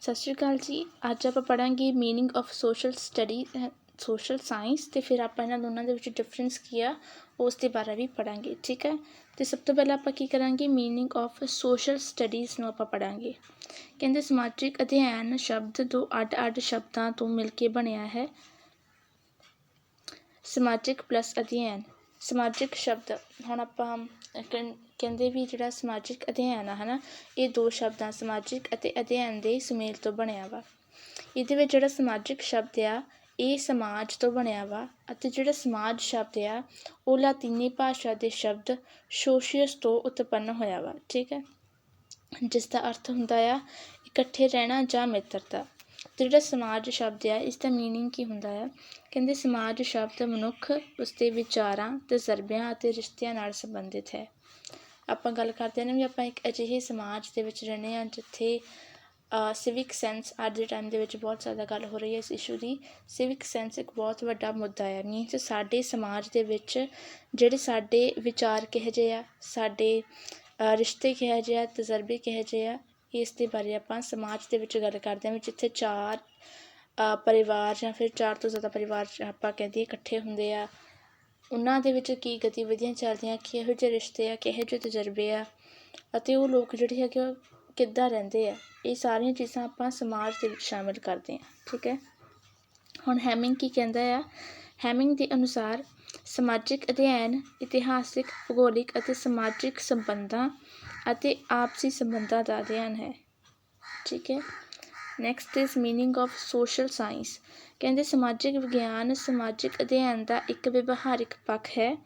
ਸਤਿ ਸ਼੍ਰੀ ਅਕਾਲ ਜੀ। ਅੱਜ ਆਪਾਂ ਪੜਾਂਗੇ meaning of social study social science ਤੇ ਫਿਰ ਆਪਾਂ ਇਹਨਾਂ ਦੋਨਾਂ ਦੇ ਵਿੱਚ ਡਿਫਰੈਂਸ ਕੀ ਆ, ਉਸ ਦੇ ਬਾਰੇ ਵੀ ਪੜਾਂਗੇ ਠੀਕ ਹੈ? ਤੇ ਸਭ ਤੋਂ ਪਹਿਲਾਂ ਆਪਾਂ ਕੀ ਕਰਾਂਗੇ? ਮੀਨਿੰਗ ਆਫ ਸੋਸ਼ਲ ਸਟੱਡੀਜ਼ ਨੂੰ ਆਪਾਂ ਪੜਾਂਗੇ ਕਹਿੰਦੇ ਸਮਾਜਿਕ ਅਧਿਐਨ ਸ਼ਬਦ ਦੋ ਅੱਡ-ਅੱਡ ਸ਼ਬਦਾਂ ਤੋਂ ਮਿਲ ਕੇ ਬਣਿਆ ਹੈ। ਸਮਾਜਿਕ ਪਲੱਸ ਅਧਿਐਨ। ਸਮਾਜਿਕ ਸ਼ਬਦ, ਹੁਣ ਆਪਾਂ ਕਹਿੰ- ਕਹਿੰਦੇ ਵੀ ਜਿਹੜਾ ਸਮਾਜਿਕ ਅਧਿਐਨ ਆ ਹੈ ਨਾ ਇਹ ਦੋ ਸ਼ਬਦਾਂ, ਸਮਾਜਿਕ ਅਤੇ ਅਧਿਐਨ ਦੇ ਸੁਮੇਲ ਤੋਂ ਬਣਿਆ ਵਾ। ਇਹਦੇ ਵਿੱਚ ਜਿਹੜਾ ਸਮਾਜਿਕ ਸ਼ਬਦ ਆ, ਇਹ ਸਮਾਜ ਤੋਂ ਬਣਿਆ ਵਾ ਅਤੇ ਜਿਹੜਾ ਸਮਾਜ ਸ਼ਬਦ ਆ, ਉਹ ਲਾਤੀਨੀ ਭਾਸ਼ਾ ਦੇ ਸ਼ਬਦ ਸੋਸ਼ੀਅਸ ਤੋਂ ਉਤਪੰਨ ਹੋਇਆ ਵਾ, ਠੀਕ ਹੈ? ਜਿਸ ਦਾ ਅਰਥ ਹੁੰਦਾ ਆ, ਇਕੱਠੇ ਰਹਿਣਾ ਜਾਂ ਮਿੱਤਰਤਾ। ਅਤੇ ਜਿਹੜਾ ਸਮਾਜ ਸ਼ਬਦ ਆ ਇਸ ਦਾ ਮੀਨਿੰਗ ਕੀ ਹੁੰਦਾ ਆ? ਕਹਿੰਦੇ ਸਮਾਜ ਸ਼ਬਦ ਮਨੁੱਖ ਉਸਦੇ ਵਿਚਾਰਾਂ ਤਜਰਬਿਆਂ ਅਤੇ ਰਿਸ਼ਤਿਆਂ ਨਾਲ ਸੰਬੰਧਿਤ ਹੈ। ਆਪਾਂ ਗੱਲ ਕਰਦੇ ਹਾਂ ਵੀ ਆਪਾਂ ਇੱਕ ਅਜਿਹੇ ਸਮਾਜ ਦੇ ਵਿੱਚ ਰਹਿੰਦੇ ਹਾਂ ਜਿੱਥੇ ਸਿਵਿਕ ਸੈਂਸ ਅੱਜ ਦੇ ਟਾਈਮ ਦੇ ਵਿੱਚ ਬਹੁਤ ਜ਼ਿਆਦਾ ਗੱਲ ਹੋ ਰਹੀ ਹੈ ਇਸ ਇਸ਼ੂ ਦੀ। ਸਿਵਿਕ ਸੈਂਸ ਇੱਕ ਬਹੁਤ ਵੱਡਾ ਮੁੱਦਾ ਹੈ ਮੀਨਸ ਸਾਡੇ ਸਮਾਜ ਦੇ ਵਿੱਚ ਜਿਹੜੇ ਸਾਡੇ ਵਿਚਾਰ ਕਿਹੋ ਜਿਹੇ ਆ, ਸਾਡੇ ਰਿਸ਼ਤੇ ਕਿਹੋ ਜਿਹੇ ਆ, ਤਜਰਬੇ ਕਿਹੋ ਜਿਹੇ ਆ ਇਸ ਦੇ ਬਾਰੇ ਆਪਾਂ ਸਮਾਜ ਦੇ ਵਿੱਚ ਗੱਲ ਕਰਦੇ ਹਾਂ ਵੀ ਜਿੱਥੇ ਚਾਰ ਪਰਿਵਾਰ ਜਾਂ ਫਿਰ ਚਾਰ ਤੋਂ ਜ਼ਿਆਦਾ ਪਰਿਵਾਰ ਆਪਾਂ ਕਹਿੰਦੇ ਇਕੱਠੇ ਹੁੰਦੇ ਆ, ਉਹਨਾਂ ਦੇ ਵਿੱਚ ਕੀ ਗਤੀਵਿਧੀਆਂ ਚੱਲਦੀਆਂ, ਕਿਹੋ ਜਿਹੇ ਰਿਸ਼ਤੇ ਆ, ਕਿਹੋ ਜਿਹੇ ਤਜਰਬੇ ਆ ਅਤੇ ਉਹ ਲੋਕ ਜਿਹੜੇ ਹੈਗੇ ਉਹ ਕਿੱਦਾਂ ਰਹਿੰਦੇ ਆ, ਇਹ ਸਾਰੀਆਂ ਚੀਜ਼ਾਂ ਆਪਾਂ ਸਮਾਜ ਦੇ ਵਿੱਚ ਸ਼ਾਮਿਲ ਕਰਦੇ ਹਾਂ, ਠੀਕ ਹੈ? ਹੁਣ ਹੈਮਿੰਗ ਕੀ ਕਹਿੰਦਾ ਆ? ਹੈਮਿੰਗ ਦੇ ਅਨੁਸਾਰ ਸਮਾਜਿਕ ਅਧਿਐਨ, ਇਤਿਹਾਸਿਕ, ਭੂਗੋਲਿਕ ਅਤੇ ਸਮਾਜਿਕ ਸੰਬੰਧਾਂ ਅਤੇ ਆਪਸੀ ਸੰਬੰਧਾਂ ਦਾ ਅਧਿਐਨ ਹੈ। ਠੀਕ ਹੈ। Next is meaning of social science ਕਹਿੰਦੇ ਸਮਾਜਿਕ ਵਿਗਿਆਨ, ਸਮਾਜਿਕ ਅਧਿਐਨ ਦਾ ਇੱਕ ਵਿਵਹਾਰਿਕ ਪੱਖ ਹੈ।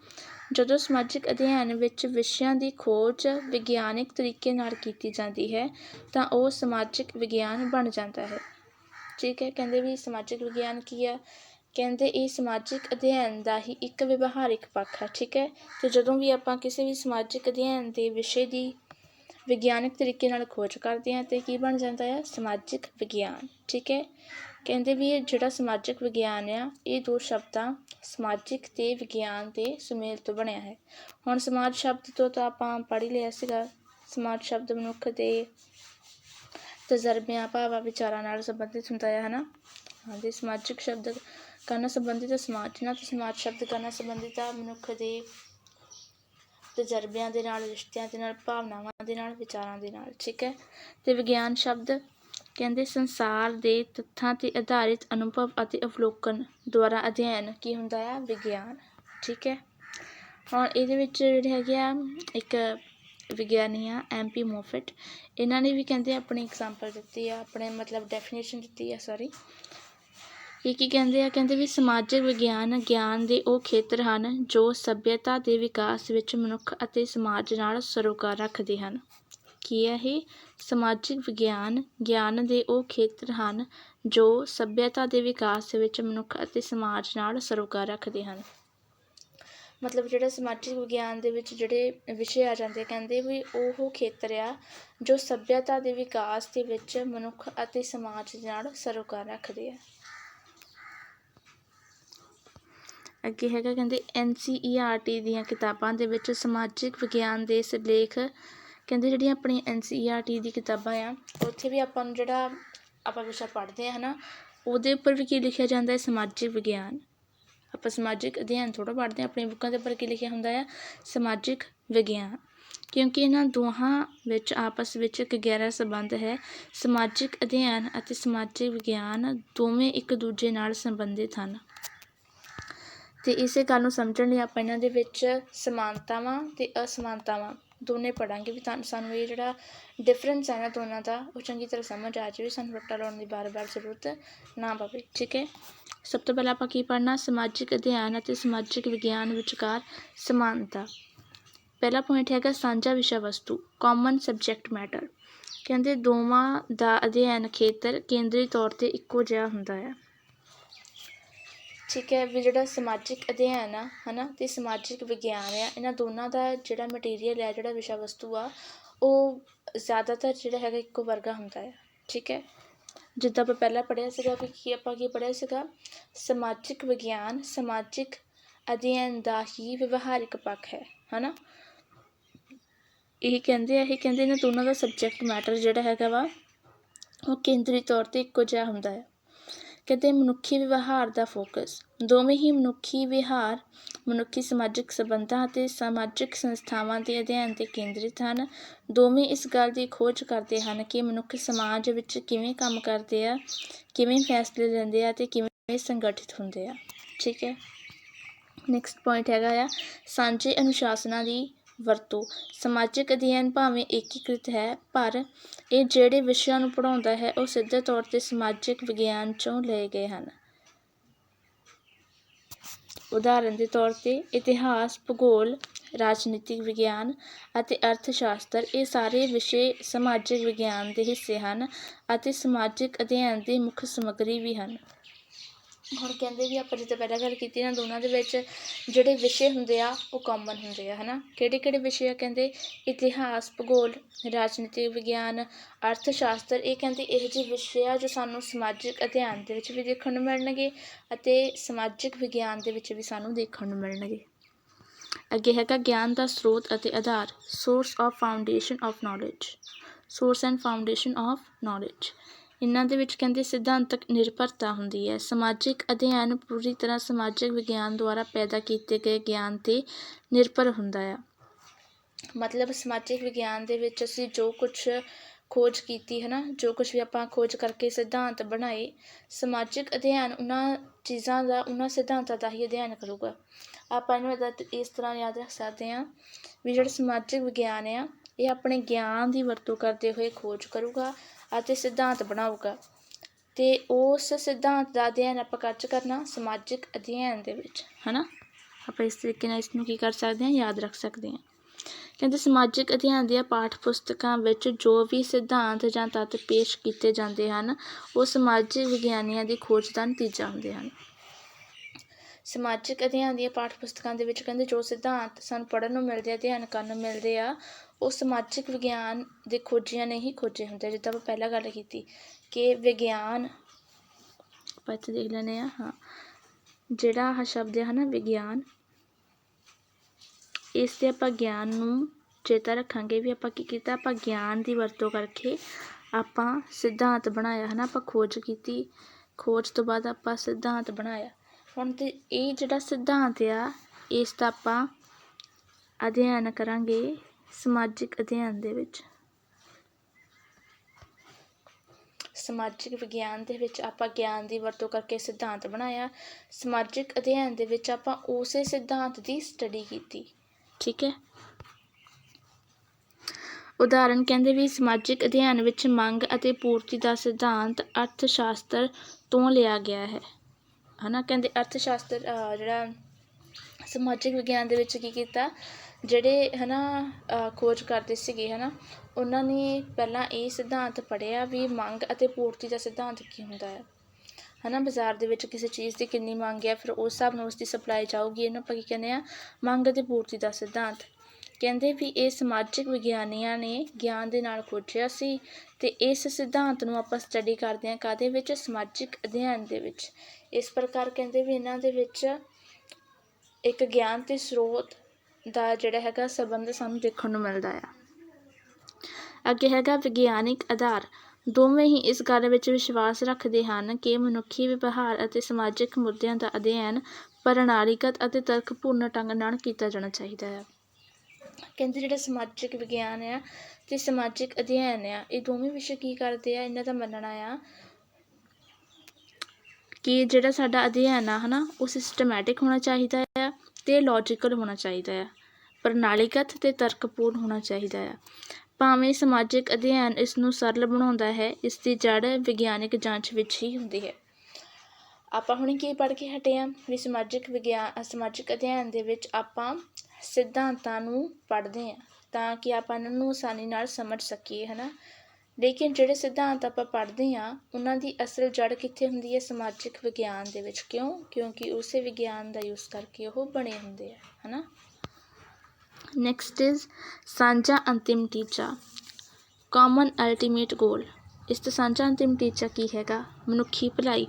ਜਦੋਂ ਸਮਾਜਿਕ ਅਧਿਐਨ ਵਿੱਚ ਵਿਸ਼ਿਆਂ ਦੀ ਖੋਜ ਵਿਗਿਆਨਿਕ ਤਰੀਕੇ ਨਾਲ ਕੀਤੀ ਜਾਂਦੀ ਹੈ, ਤਾਂ ਉਹ ਸਮਾਜਿਕ ਵਿਗਿਆਨ ਬਣ ਜਾਂਦਾ ਹੈ। ਠੀਕ ਹੈ। ਕਹਿੰਦੇ ਵੀ ਸਮਾਜਿਕ ਵਿਗਿਆਨ ਕੀ ਆ ਕਹਿੰਦੇ ਇਹ ਸਮਾਜਿਕ ਅਧਿਐਨ ਦਾ ਹੀ ਇੱਕ ਵਿਵਹਾਰਿਕ ਪੱਖ ਹੈ, ਠੀਕ ਹੈ? ਅਤੇ ਜਦੋਂ ਵੀ ਆਪਾਂ ਕਿਸੇ ਵੀ ਸਮਾਜਿਕ ਅਧਿਐਨ ਦੇ ਵਿਸ਼ੇ ਦੀ ਵਿਗਿਆਨਿਕ ਤਰੀਕੇ ਨਾਲ ਖੋਜ ਕਰਦੇ ਹਾਂ, ਤਾਂ ਕੀ ਬਣ ਜਾਂਦਾ ਆ ਸਮਾਜਿਕ ਵਿਗਿਆਨ, ਠੀਕ ਹੈ? ਕਹਿੰਦੇ ਵੀ ਇਹ ਜਿਹੜਾ ਸਮਾਜਿਕ ਵਿਗਿਆਨ ਆ, ਇਹ ਦੋ ਸ਼ਬਦਾਂ ਸਮਾਜਿਕ ਅਤੇ ਵਿਗਿਆਨ ਦੇ ਸੁਮੇਲ ਤੋਂ ਬਣਿਆ ਹੈ। ਹੁਣ ਸਮਾਜ ਸ਼ਬਦ ਤੋਂ ਤਾਂ ਆਪਾਂ ਪੜ੍ਹ ਹੀ ਲਿਆ ਸੀਗਾ। ਸਮਾਜ ਸ਼ਬਦ ਮਨੁੱਖ ਦੇ ਤਜਰਬਿਆਂ, ਭਾਵਾਂ, ਵਿਚਾਰਾਂ ਨਾਲ ਸੰਬੰਧਿਤ ਹੁੰਦਾ ਹੈ, ਹਨਾ? ਹਾਂਜੀ ਸਮਾਜਿਕ ਸ਼ਬਦ ਕਰਨਾ ਸੰਬੰਧਿਤ ਹੈ ਸਮਾਜ ਨਾਲ ਤੇ ਸਮਾਜ ਸ਼ਬਦ ਕਰਨਾ ਸੰਬੰਧਿਤ ਆ ਮਨੁੱਖ ਦੇ ਤਜਰਬਿਆਂ ਦੇ ਨਾਲ, ਰਿਸ਼ਤਿਆਂ ਦੇ ਨਾਲ, ਭਾਵਨਾਵਾਂ ਦੇ ਨਾਲ, ਵਿਚਾਰਾਂ ਦੇ ਨਾਲ, ਠੀਕ ਹੈ? ਤੇ ਵਿਗਿਆਨ ਸ਼ਬਦ ਕਹਿੰਦੇ ਸੰਸਾਰ ਦੇ ਤੱਥਾਂ ਤੇ ਆਧਾਰਿਤ ਅਨੁਭਵ ਅਤੇ ਅਵਲੋਕਨ ਦੁਆਰਾ ਅਧਿਐਨ ਕੀ ਹੁੰਦਾ ਆ? ਵਿਗਿਆਨ, ਠੀਕ ਹੈ? ਹੁਣ ਇਹਦੇ ਵਿੱਚ ਜਿਹੜੇ ਹੈਗੇ ਆ, ਇੱਕ ਵਿਗਿਆਨੀ ਆ, ਐਮ ਪੀ ਮੋਫਿਟ, ਇਹਨਾਂ ਨੇ ਵੀ ਕਹਿੰਦੇ ਆਪਣੀ ਐਗਜ਼ਾਮਪਲ ਦਿੱਤੀ ਆ, ਆਪਣੇ ਮਤਲਬ ਡੈਫੀਨੇਸ਼ਨ ਦਿੱਤੀ ਆ ਸੌਰੀ ਇਹ ਕੀ ਕਹਿੰਦੇ ਆ? ਕਹਿੰਦੇ ਵੀ ਸਮਾਜਿਕ ਵਿਗਿਆਨ, ਗਿਆਨ ਦੇ ਉਹ ਖੇਤਰ ਹਨ ਜੋ ਸੱਭਿਅਤਾ ਦੇ ਵਿਕਾਸ ਵਿੱਚ ਮਨੁੱਖ ਅਤੇ ਸਮਾਜ ਨਾਲ ਸਰੋਕਾਰ ਰੱਖਦੇ ਹਨ। ਕੀ ਹੈ ਇਹ? ਸਮਾਜਿਕ ਵਿਗਿਆਨ, ਗਿਆਨ ਦੇ ਉਹ ਖੇਤਰ ਹਨ ਜੋ ਸੱਭਿਅਤਾ ਦੇ ਵਿਕਾਸ ਵਿੱਚ ਮਨੁੱਖ ਅਤੇ ਸਮਾਜ ਨਾਲ ਸਰੋਕਾਰ ਰੱਖਦੇ ਹਨ। ਮਤਲਬ ਜਿਹੜਾ ਸਮਾਜਿਕ ਵਿਗਿਆਨ ਦੇ ਵਿੱਚ ਜਿਹੜੇ ਵਿਸ਼ੇ ਆ ਜਾਂਦੇ ਕਹਿੰਦੇ ਵੀ ਉਹ ਖੇਤਰ ਆ ਜੋ ਸੱਭਿਅਤਾ ਦੇ ਵਿਕਾਸ ਦੇ ਵਿੱਚ ਮਨੁੱਖ ਅਤੇ ਸਮਾਜ ਨਾਲ ਸਰੋਕਾਰ ਰੱਖਦੇ ਆ। ਅੱਗੇ ਹੈਗਾ ਕਹਿੰਦੇ ਐਨ ਦੀਆਂ ਕਿਤਾਬਾਂ ਦੇ ਵਿੱਚ ਸਮਾਜਿਕ ਵਿਗਿਆਨ ਦੇ ਸਿਰਲੇਖ। ਕਹਿੰਦੇ ਜਿਹੜੀਆਂ ਆਪਣੀ ਐਨ ਦੀ ਕਿਤਾਬਾਂ ਆ, ਉੱਥੇ ਵੀ ਆਪਾਂ ਨੂੰ ਜਿਹੜਾ ਆਪਾਂ ਵਿਸ਼ਾ ਪੜ੍ਹਦੇ ਹਾਂ ਹੈ ਨਾ ਉਹਦੇ ਉੱਪਰ ਵੀ ਕੀ ਲਿਖਿਆ ਜਾਂਦਾ ਹੈ? ਸਮਾਜਿਕ ਵਿਗਿਆਨ। ਆਪਾਂ ਸਮਾਜਿਕ ਅਧਿਐਨ ਥੋੜ੍ਹਾ ਪੜ੍ਹਦੇ ਹਾਂ, ਆਪਣੀਆਂ ਬੁੱਕਾਂ ਦੇ ਉੱਪਰ ਕੀ ਲਿਖਿਆ ਹੁੰਦਾ ਆ? ਸਮਾਜਿਕ ਵਿਗਿਆਨ। ਕਿਉਂਕਿ ਇਹਨਾਂ ਦੋਹਾਂ ਵਿੱਚ ਆਪਸ ਵਿੱਚ ਇੱਕ ਗਹਿਰਾ ਸੰਬੰਧ ਹੈ। ਸਮਾਜਿਕ ਅਧਿਐਨ ਅਤੇ ਸਮਾਜਿਕ ਵਿਗਿਆਨ ਦੋਵੇਂ ਇੱਕ ਦੂਜੇ ਨਾਲ ਸੰਬੰਧਿਤ ਹਨ। ਅਤੇ ਇਸੇ ਗੱਲ ਨੂੰ ਸਮਝਣ ਲਈ ਆਪਾਂ ਇਹਨਾਂ ਦੇ ਵਿੱਚ ਸਮਾਨਤਾਵਾਂ ਅਤੇ ਅਸਮਾਨਤਾਵਾਂ ਦੋਨੇ ਪੜ੍ਹਾਂਗੇ ਵੀ ਤੁਹਾਨੂੰ, ਸਾਨੂੰ ਇਹ ਜਿਹੜਾ ਡਿਫਰੈਂਸ ਹੈ ਨਾ ਦੋਨਾਂ ਦਾ, ਉਹ ਚੰਗੀ ਤਰ੍ਹਾਂ ਸਮਝ ਆ ਜਾਵੇ, ਸਾਨੂੰ ਰੱਟਾ ਲਾਉਣ ਦੀ ਵਾਰ ਵਾਰ ਜ਼ਰੂਰਤ ਨਾ ਪਵੇ, ਠੀਕ ਹੈ? ਸਭ ਤੋਂ ਪਹਿਲਾਂ ਆਪਾਂ ਕੀ ਪੜ੍ਹਨਾ? ਸਮਾਜਿਕ ਅਧਿਐਨ ਅਤੇ ਸਮਾਜਿਕ ਵਿਗਿਆਨ ਵਿਚਕਾਰ ਸਮਾਨਤਾ। ਪਹਿਲਾ ਪੁਆਇੰਟ ਹੈਗਾ ਸਾਂਝਾ ਵਿਸ਼ਾ ਵਸਤੂ ਕਾਮਨ ਸਬਜੈਕਟ ਮੈਟਰ ਕਹਿੰਦੇ ਦੋਵਾਂ ਦਾ ਅਧਿਐਨ ਖੇਤਰ ਕੇਂਦਰੀ ਤੌਰ ਤੇ ਇੱਕੋ ਜਿਹਾ ਹੁੰਦਾ ਹੈ ਠੀਕ ਹੈ ਵੀ ਜਿਹੜਾ ਸਮਾਜਿਕ ਅਧਿਐਨ ਆ ਹੈ ਨਾ ਅਤੇ ਸਮਾਜਿਕ ਵਿਗਿਆਨ ਆ, ਇਹਨਾਂ ਦੋਨਾਂ ਦਾ ਜਿਹੜਾ ਮਟੀਰੀਅਲ ਆ, ਜਿਹੜਾ ਵਿਸ਼ਾ ਵਸਤੂ ਆ, ਉਹ ਜ਼ਿਆਦਾਤਰ ਜਿਹੜਾ ਹੈਗਾ ਇੱਕੋ ਵਰਗਾ ਹੁੰਦਾ ਆ, ਠੀਕ ਹੈ? ਜਿੱਦਾਂ ਆਪਾਂ ਪਹਿਲਾਂ ਪੜ੍ਹਿਆ ਸੀਗਾ ਵੀ ਕੀ ਆਪਾਂ ਕੀ ਪੜ੍ਹਿਆ ਸੀਗਾ, ਸਮਾਜਿਕ ਵਿਗਿਆਨ, ਸਮਾਜਿਕ ਅਧਿਐਨ ਦਾ ਹੀ ਵਿਵਹਾਰਿਕ ਪੱਖ ਹੈ ਹੈ ਨਾ ਇਹ ਕਹਿੰਦੇ ਆ, ਇਹ ਕਹਿੰਦੇ ਇਹਨਾਂ ਦੋਨਾਂ ਦਾ ਸਬਜੈਕਟ ਮੈਟਰ ਜਿਹੜਾ ਹੈਗਾ ਵਾ, ਉਹ ਕੇਂਦਰੀ ਤੌਰ 'ਤੇ ਇੱਕੋ ਜਿਹਾ ਹੁੰਦਾ ਹੈ ਕਿਤੇ ਮਨੁੱਖੀ ਵਿਵਹਾਰ ਦਾ ਫੋਕਸ ਦੋਵੇਂ ਹੀ ਮਨੁੱਖੀ ਵਿਹਾਰ ਮਨੁੱਖੀ ਸਮਾਜਿਕ ਸੰਬੰਧਾਂ ਅਤੇ ਸਮਾਜਿਕ ਸੰਸਥਾਵਾਂ ਦੇ ਅਧਿਐਨ 'ਤੇ ਕੇਂਦਰਿਤ ਹਨ। ਦੋਵੇਂ ਇਸ ਗੱਲ ਦੀ ਖੋਜ ਕਰਦੇ ਹਨ ਕਿ ਮਨੁੱਖ ਸਮਾਜ ਵਿੱਚ ਕਿਵੇਂ ਕੰਮ ਕਰਦੇ ਆ, ਕਿਵੇਂ ਫੈਸਲੇ ਲੈਂਦੇ ਆ ਅਤੇ ਕਿਵੇਂ ਸੰਗਠਿਤ ਹੁੰਦੇ ਆ। ਠੀਕ ਹੈ। ਨੈਕਸਟ ਪੁਆਇੰਟ ਹੈਗਾ ਆ, ਸਾਂਝੇ ਅਨੁਸ਼ਾਸਨਾਂ ਦੀ ਵਰਤੋਂ। ਸਮਾਜਿਕ ਅਧਿਐਨ ਭਾਵੇਂ ਏਕੀਕ੍ਰਿਤ ਹੈ, ਪਰ ਇਹ ਜਿਹੜੇ ਵਿਸ਼ਿਆਂ ਨੂੰ ਪੜ੍ਹਾਉਂਦਾ ਹੈ, ਉਹ ਸਿੱਧੇ ਤੌਰ ਤੇ ਸਮਾਜਿਕ ਵਿਗਿਆਨ ਚੋਂ ਲਏ ਗਏ ਹਨ। ਉਦਾਹਰਨ ਦੇ ਤੌਰ ਤੇ, ਇਤਿਹਾਸ, ਭੂਗੋਲ, ਰਾਜਨੀਤਿਕ ਵਿਗਿਆਨ ਅਤੇ ਅਰਥ ਸ਼ਾਸਤਰ ਇਹ ਸਾਰੇ ਵਿਸ਼ੇ ਸਮਾਜਿਕ ਵਿਗਿਆਨ ਦੇ ਹਿੱਸੇ ਹਨ ਅਤੇ ਸਮਾਜਿਕ ਅਧਿਐਨ ਦੀ ਮੁੱਖ ਸਮੱਗਰੀ ਵੀ ਹਨ। ਹੁਣ ਕਹਿੰਦੇ ਵੀ ਆਪਾਂ ਜਿੱਦਾਂ ਪਹਿਲਾਂ ਗੱਲ ਕੀਤੀ ਨਾ, ਦੋਨਾਂ ਦੇ ਵਿੱਚ ਜਿਹੜੇ ਵਿਸ਼ੇ ਹੁੰਦੇ ਆ, ਉਹ ਕਾਮਨ ਹੁੰਦੇ ਆ ਹੈ ਨਾ ਕਿਹੜੇ ਕਿਹੜੇ ਵਿਸ਼ੇ ਆ ਕਹਿੰਦੇ? ਇਤਿਹਾਸ, ਭੂਗੋਲ ਰਾਜਨੀਤਿਕ ਵਿਗਿਆਨ ਅਰਥ ਸ਼ਾਸਤਰ ਇਹ ਕਹਿੰਦੇ ਇਹੋ ਜਿਹੇ ਵਿਸ਼ੇ ਆ ਜੋ ਸਾਨੂੰ ਸਮਾਜਿਕ ਅਧਿਐਨ ਦੇ ਵਿੱਚ ਵੀ ਦੇਖਣ ਨੂੰ ਮਿਲਣਗੇ ਅਤੇ ਸਮਾਜਿਕ ਵਿਗਿਆਨ ਦੇ ਵਿੱਚ ਵੀ ਸਾਨੂੰ ਦੇਖਣ ਨੂੰ ਮਿਲਣਗੇ। ਅੱਗੇ ਹੈਗਾ ਗਿਆਨ ਦਾ ਸਰੋਤ ਅਤੇ ਆਧਾਰ source of foundation of knowledge source and foundation of knowledge ਇਹਨਾਂ ਦੇ ਵਿੱਚ ਕਹਿੰਦੇ ਸਿਧਾਂਤਕ ਨਿਰਭਰਤਾ ਹੁੰਦੀ ਹੈ। ਸਮਾਜਿਕ ਅਧਿਐਨ ਪੂਰੀ ਤਰ੍ਹਾਂ ਸਮਾਜਿਕ ਵਿਗਿਆਨ ਦੁਆਰਾ ਪੈਦਾ ਕੀਤੇ ਗਏ ਗਿਆਨ ਤੇ ਨਿਰਭਰ ਹੁੰਦਾ ਆ। ਮਤਲਬ ਸਮਾਜਿਕ ਵਿਗਿਆਨ ਦੇ ਵਿੱਚ ਅਸੀਂ ਜੋ ਕੁਝ ਖੋਜ ਕੀਤੀ ਹੈ ਨਾ ਜੋ ਕੁਝ ਵੀ ਆਪਾਂ ਖੋਜ ਕਰਕੇ ਸਿਧਾਂਤ ਬਣਾਏ, ਸਮਾਜਿਕ ਅਧਿਐਨ ਉਹਨਾਂ ਚੀਜ਼ਾਂ ਦਾ, ਉਹਨਾਂ ਸਿਧਾਂਤਾਂ ਦਾ ਹੀ ਅਧਿਐਨ ਕਰੂਗਾ। ਆਪਾਂ ਇਹਨੂੰ ਇਹਦਾ ਇਸ ਤਰ੍ਹਾਂ ਯਾਦ ਰੱਖ ਸਕਦੇ ਹਾਂ ਵੀ ਜਿਹੜਾ ਸਮਾਜਿਕ ਵਿਗਿਆਨ ਆ, ਇਹ ਆਪਣੇ ਗਿਆਨ ਦੀ ਵਰਤੋਂ ਕਰਦੇ ਹੋਏ ਖੋਜ ਕਰੂਗਾ ਅਤੇ ਸਿਧਾਂਤ ਬਣਾਊਗਾ। ਅਤੇ ਉਸ ਸਿਧਾਂਤ ਦਾ ਅਧਿਐਨ ਆਪਾਂ ਕੱਚ ਕਰਨਾ ਸਮਾਜਿਕ ਅਧਿਐਨ ਦੇ ਵਿੱਚ ਹੈ ਨਾ ਆਪਾਂ ਇਸ ਤਰੀਕੇ ਨਾਲ ਇਸ ਨੂੰ ਕੀ ਕਰ ਸਕਦੇ ਹਾਂ? ਯਾਦ ਰੱਖ ਸਕਦੇ ਹਾਂ। ਕਹਿੰਦੇ ਸਮਾਜਿਕ ਅਧਿਐਨ ਦੀਆਂ ਪਾਠ ਪੁਸਤਕਾਂ ਵਿੱਚ ਜੋ ਵੀ ਸਿਧਾਂਤ ਜਾਂ ਤੱਤ ਪੇਸ਼ ਕੀਤੇ ਜਾਂਦੇ ਹਨ, ਉਹ ਸਮਾਜਿਕ ਵਿਗਿਆਨੀਆਂ ਦੀ ਖੋਜ ਦਾ ਨਤੀਜਾ ਹੁੰਦੇ ਹਨ। ਸਮਾਜਿਕ ਅਧਿਐਨ ਦੀਆਂ ਪਾਠ ਪੁਸਤਕਾਂ ਦੇ ਵਿੱਚ ਕਹਿੰਦੇ ਜੋ ਸਿਧਾਂਤ ਸਾਨੂੰ ਪੜ੍ਹਨ ਨੂੰ ਮਿਲਦੇ ਆ, ਅਧਿਐਨ ਕਰਨ ਨੂੰ ਮਿਲਦੇ ਆ ਉਹ ਸਮਾਜਿਕ ਵਿਗਿਆਨ ਦੇ ਖੋਜੀਆਂ ਨੇ ਹੀ ਖੋਜੇ ਹੁੰਦੇ। ਜਿੱਦਾਂ ਆਪਾਂ ਪਹਿਲਾਂ ਗੱਲ ਕੀਤੀ ਕਿ ਵਿਗਿਆਨ, ਆਪਾਂ ਇੱਥੇ ਦੇਖ ਲੈਂਦੇ ਹਾਂ ਹਾਂ। ਜਿਹੜਾ ਆਹ ਸ਼ਬਦ ਹੈ ਨਾ ਵਿਗਿਆਨ, ਇਸ ਤੇ ਆਪਾਂ ਗਿਆਨ ਨੂੰ ਚੇਤਾ ਰੱਖਾਂਗੇ ਵੀ ਆਪਾਂ ਕੀ ਕੀਤਾ, ਆਪਾਂ ਗਿਆਨ ਦੀ ਵਰਤੋਂ ਕਰਕੇ ਆਪਾਂ ਸਿਧਾਂਤ ਬਣਾਇਆ ਹੈ ਨਾ ਆਪਾਂ ਖੋਜ ਕੀਤੀ। ਖੋਜ ਤੋਂ ਬਾਅਦ ਆਪਾਂ ਸਿਧਾਂਤ ਬਣਾਇਆ। ਹੁਣ ਤੇ ਇਹ ਜਿਹੜਾ ਸਿਧਾਂਤ ਆ, ਇਸ ਦਾ ਆਪਾਂ ਅਧਿਐਨ ਕਰਾਂਗੇ ਸਮਾਜਿਕ ਅਧਿਐਨ ਦੇ ਵਿੱਚ। ਸਮਾਜਿਕ ਵਿਗਿਆਨ ਦੇ ਵਿੱਚ ਆਪਾਂ ਗਿਆਨ ਦੀ ਵਰਤੋਂ ਕਰਕੇ ਸਿਧਾਂਤ ਬਣਾਇਆ। ਸਮਾਜਿਕ ਅਧਿਐਨ ਦੇ ਵਿੱਚ ਆਪਾਂ ਉਸੇ ਸਿਧਾਂਤ ਦੀ ਸਟੱਡੀ ਕੀਤੀ। ਠੀਕ ਹੈ। ਉਦਾਹਰਨ ਕਹਿੰਦੇ ਵੀ ਸਮਾਜਿਕ ਅਧਿਐਨ ਵਿੱਚ ਮੰਗ ਅਤੇ ਪੂਰਤੀ ਦਾ ਸਿਧਾਂਤ ਅਰਥ ਸ਼ਾਸਤਰ ਤੋਂ ਲਿਆ ਗਿਆ ਹੈ। ਹਨਾ? ਕਹਿੰਦੇ ਅਰਥ ਸ਼ਾਸਤਰ ਜਿਹੜਾ ਸਮਾਜਿਕ ਵਿਗਿਆਨ ਦੇ ਵਿੱਚ ਕੀ ਕੀਤਾ? ਜਿਹੜੇ ਹੈ ਨਾ ਖੋਜ ਕਰਦੇ ਸੀਗੇ ਹੈ ਨਾ ਉਹਨਾਂ ਨੇ ਪਹਿਲਾਂ ਇਹ ਸਿਧਾਂਤ ਪੜ੍ਹਿਆ ਵੀ ਮੰਗ ਅਤੇ ਪੂਰਤੀ ਦਾ ਸਿਧਾਂਤ ਕੀ ਹੁੰਦਾ ਹੈ ਨਾ ਬਾਜ਼ਾਰ ਦੇ ਵਿੱਚ ਕਿਸੇ ਚੀਜ਼ ਦੀ ਕਿੰਨੀ ਮੰਗ ਹੈ ਫਿਰ ਉਸ ਹਿਸਾਬ ਨਾਲ ਉਸ ਦੀ ਸਪਲਾਈ ਜਾਊਗੀ, ਇਹਨੂੰ ਆਪਾਂ ਕੀ ਕਹਿੰਦੇ ਆ, ਮੰਗ ਅਤੇ ਪੂਰਤੀ ਦਾ ਸਿਧਾਂਤ। ਕਹਿੰਦੇ ਵੀ ਇਹ ਸਮਾਜਿਕ ਵਿਗਿਆਨੀਆਂ ਨੇ ਗਿਆਨ ਦੇ ਨਾਲ ਖੋਜਿਆ ਸੀ ਤੇ ਇਸ ਸਿਧਾਂਤ ਨੂੰ ਆਪਾਂ ਸਟੱਡੀ ਕਰਦੇ ਹਾਂ ਕਾਦੇ ਵਿੱਚ? ਸਮਾਜਿਕ ਅਧਿਐਨ ਦੇ ਵਿੱਚ। ਇਸ ਪ੍ਰਕਾਰ ਕਹਿੰਦੇ ਵੀ ਇਹਨਾਂ ਦੇ ਵਿੱਚ ਇੱਕ ਗਿਆਨ ਤੇ ਸਰੋਤ ਦਾ ਜਿਹੜਾ ਹੈਗਾ ਸੰਬੰਧ ਸਾਨੂੰ ਦੇਖਣ ਨੂੰ ਮਿਲਦਾ ਆ। ਅੱਗੇ ਹੈਗਾ ਵਿਗਿਆਨਿਕ ਆਧਾਰ। ਦੋਵੇਂ ਹੀ ਇਸ ਗੱਲ ਵਿੱਚ ਵਿਸ਼ਵਾਸ ਰੱਖਦੇ ਹਨ ਕਿ ਮਨੁੱਖੀ ਵਿਵਹਾਰ ਅਤੇ ਸਮਾਜਿਕ ਮੁੱਦਿਆਂ ਦਾ ਅਧਿਐਨ ਪ੍ਰਣਾਲੀਗਤ ਅਤੇ ਤਰਕਪੂਰਨ ਢੰਗ ਨਾਲ ਕੀਤਾ ਜਾਣਾ ਚਾਹੀਦਾ ਹੈ ਕਹਿੰਦੇ ਜਿਹੜਾ ਸਮਾਜਿਕ ਵਿਗਿਆਨ ਆ ਤੇ ਸਮਾਜਿਕ ਅਧਿਐਨ ਆ, ਇਹ ਦੋਵੇਂ ਵਿਸ਼ੇ ਕੀ ਕਰਦੇ ਆ? ਇਹਨਾਂ ਦਾ ਮੰਨਣਾ ਆ ਕਿ ਜਿਹੜਾ ਸਾਡਾ ਅਧਿਐਨ ਆ ਹਨਾ, ਉਹ ਸਿਸਟਮੈਟਿਕ ਹੋਣਾ ਚਾਹੀਦਾ ਆ ਅਤੇ ਲੋਜੀਕਲ ਹੋਣਾ ਚਾਹੀਦਾ ਆ। ਪ੍ਰਣਾਲੀਗਤ ਅਤੇ ਤਰਕਪੂਰਨ ਹੋਣਾ ਚਾਹੀਦਾ ਆ। ਭਾਵੇਂ ਸਮਾਜਿਕ ਅਧਿਐਨ ਇਸ ਨੂੰ ਸਰਲ ਬਣਾਉਂਦਾ ਹੈ ਇਸ ਦੀ ਜੜ੍ਹ ਵਿਗਿਆਨਕ ਜਾਂਚ ਵਿੱਚ ਹੀ ਹੁੰਦੀ ਹੈ। ਆਪਾਂ ਹੁਣ ਕੀ ਪੜ੍ਹ ਕੇ ਹਟੇ ਹਾਂ ਵੀ ਸਮਾਜਿਕ ਵਿਗਿਆਨ ਸਮਾਜਿਕ ਅਧਿਐਨ ਦੇ ਵਿੱਚ ਆਪਾਂ ਸਿਧਾਂਤਾਂ ਨੂੰ ਪੜ੍ਹਦੇ ਹਾਂ ਤਾਂ ਕਿ ਆਪਾਂ ਇਹਨਾਂ ਨੂੰ ਆਸਾਨੀ ਨਾਲ ਸਮਝ ਸਕੀਏ ਹੈ ਨਾ ਲੇਕਿਨ ਜਿਹੜੇ ਸਿਧਾਂਤ ਆਪਾਂ ਪੜ੍ਹਦੇ ਹਾਂ, ਉਹਨਾਂ ਦੀ ਅਸਲ ਜੜ ਕਿੱਥੇ ਹੁੰਦੀ ਹੈ? ਸਮਾਜਿਕ ਵਿਗਿਆਨ ਦੇ ਵਿੱਚ। ਕਿਉਂ? ਕਿਉਂਕਿ ਉਸੇ ਵਿਗਿਆਨ ਦਾ ਯੂਜ਼ ਕਰਕੇ ਉਹ ਬਣੇ ਹੁੰਦੇ ਆ ਨਾ ਨੈਕਸਟ ਇਜ਼ ਸਾਂਝਾ ਅੰਤਿਮ ਟੀਚਾ। ਕਾਮਨ ਅਲਟੀਮੇਟ ਗੋਲ ਇਸ ਦਾ ਸਾਂਝਾ ਅੰਤਿਮ ਟੀਚਾ ਕੀ ਹੈਗਾ? ਮਨੁੱਖੀ ਭਲਾਈ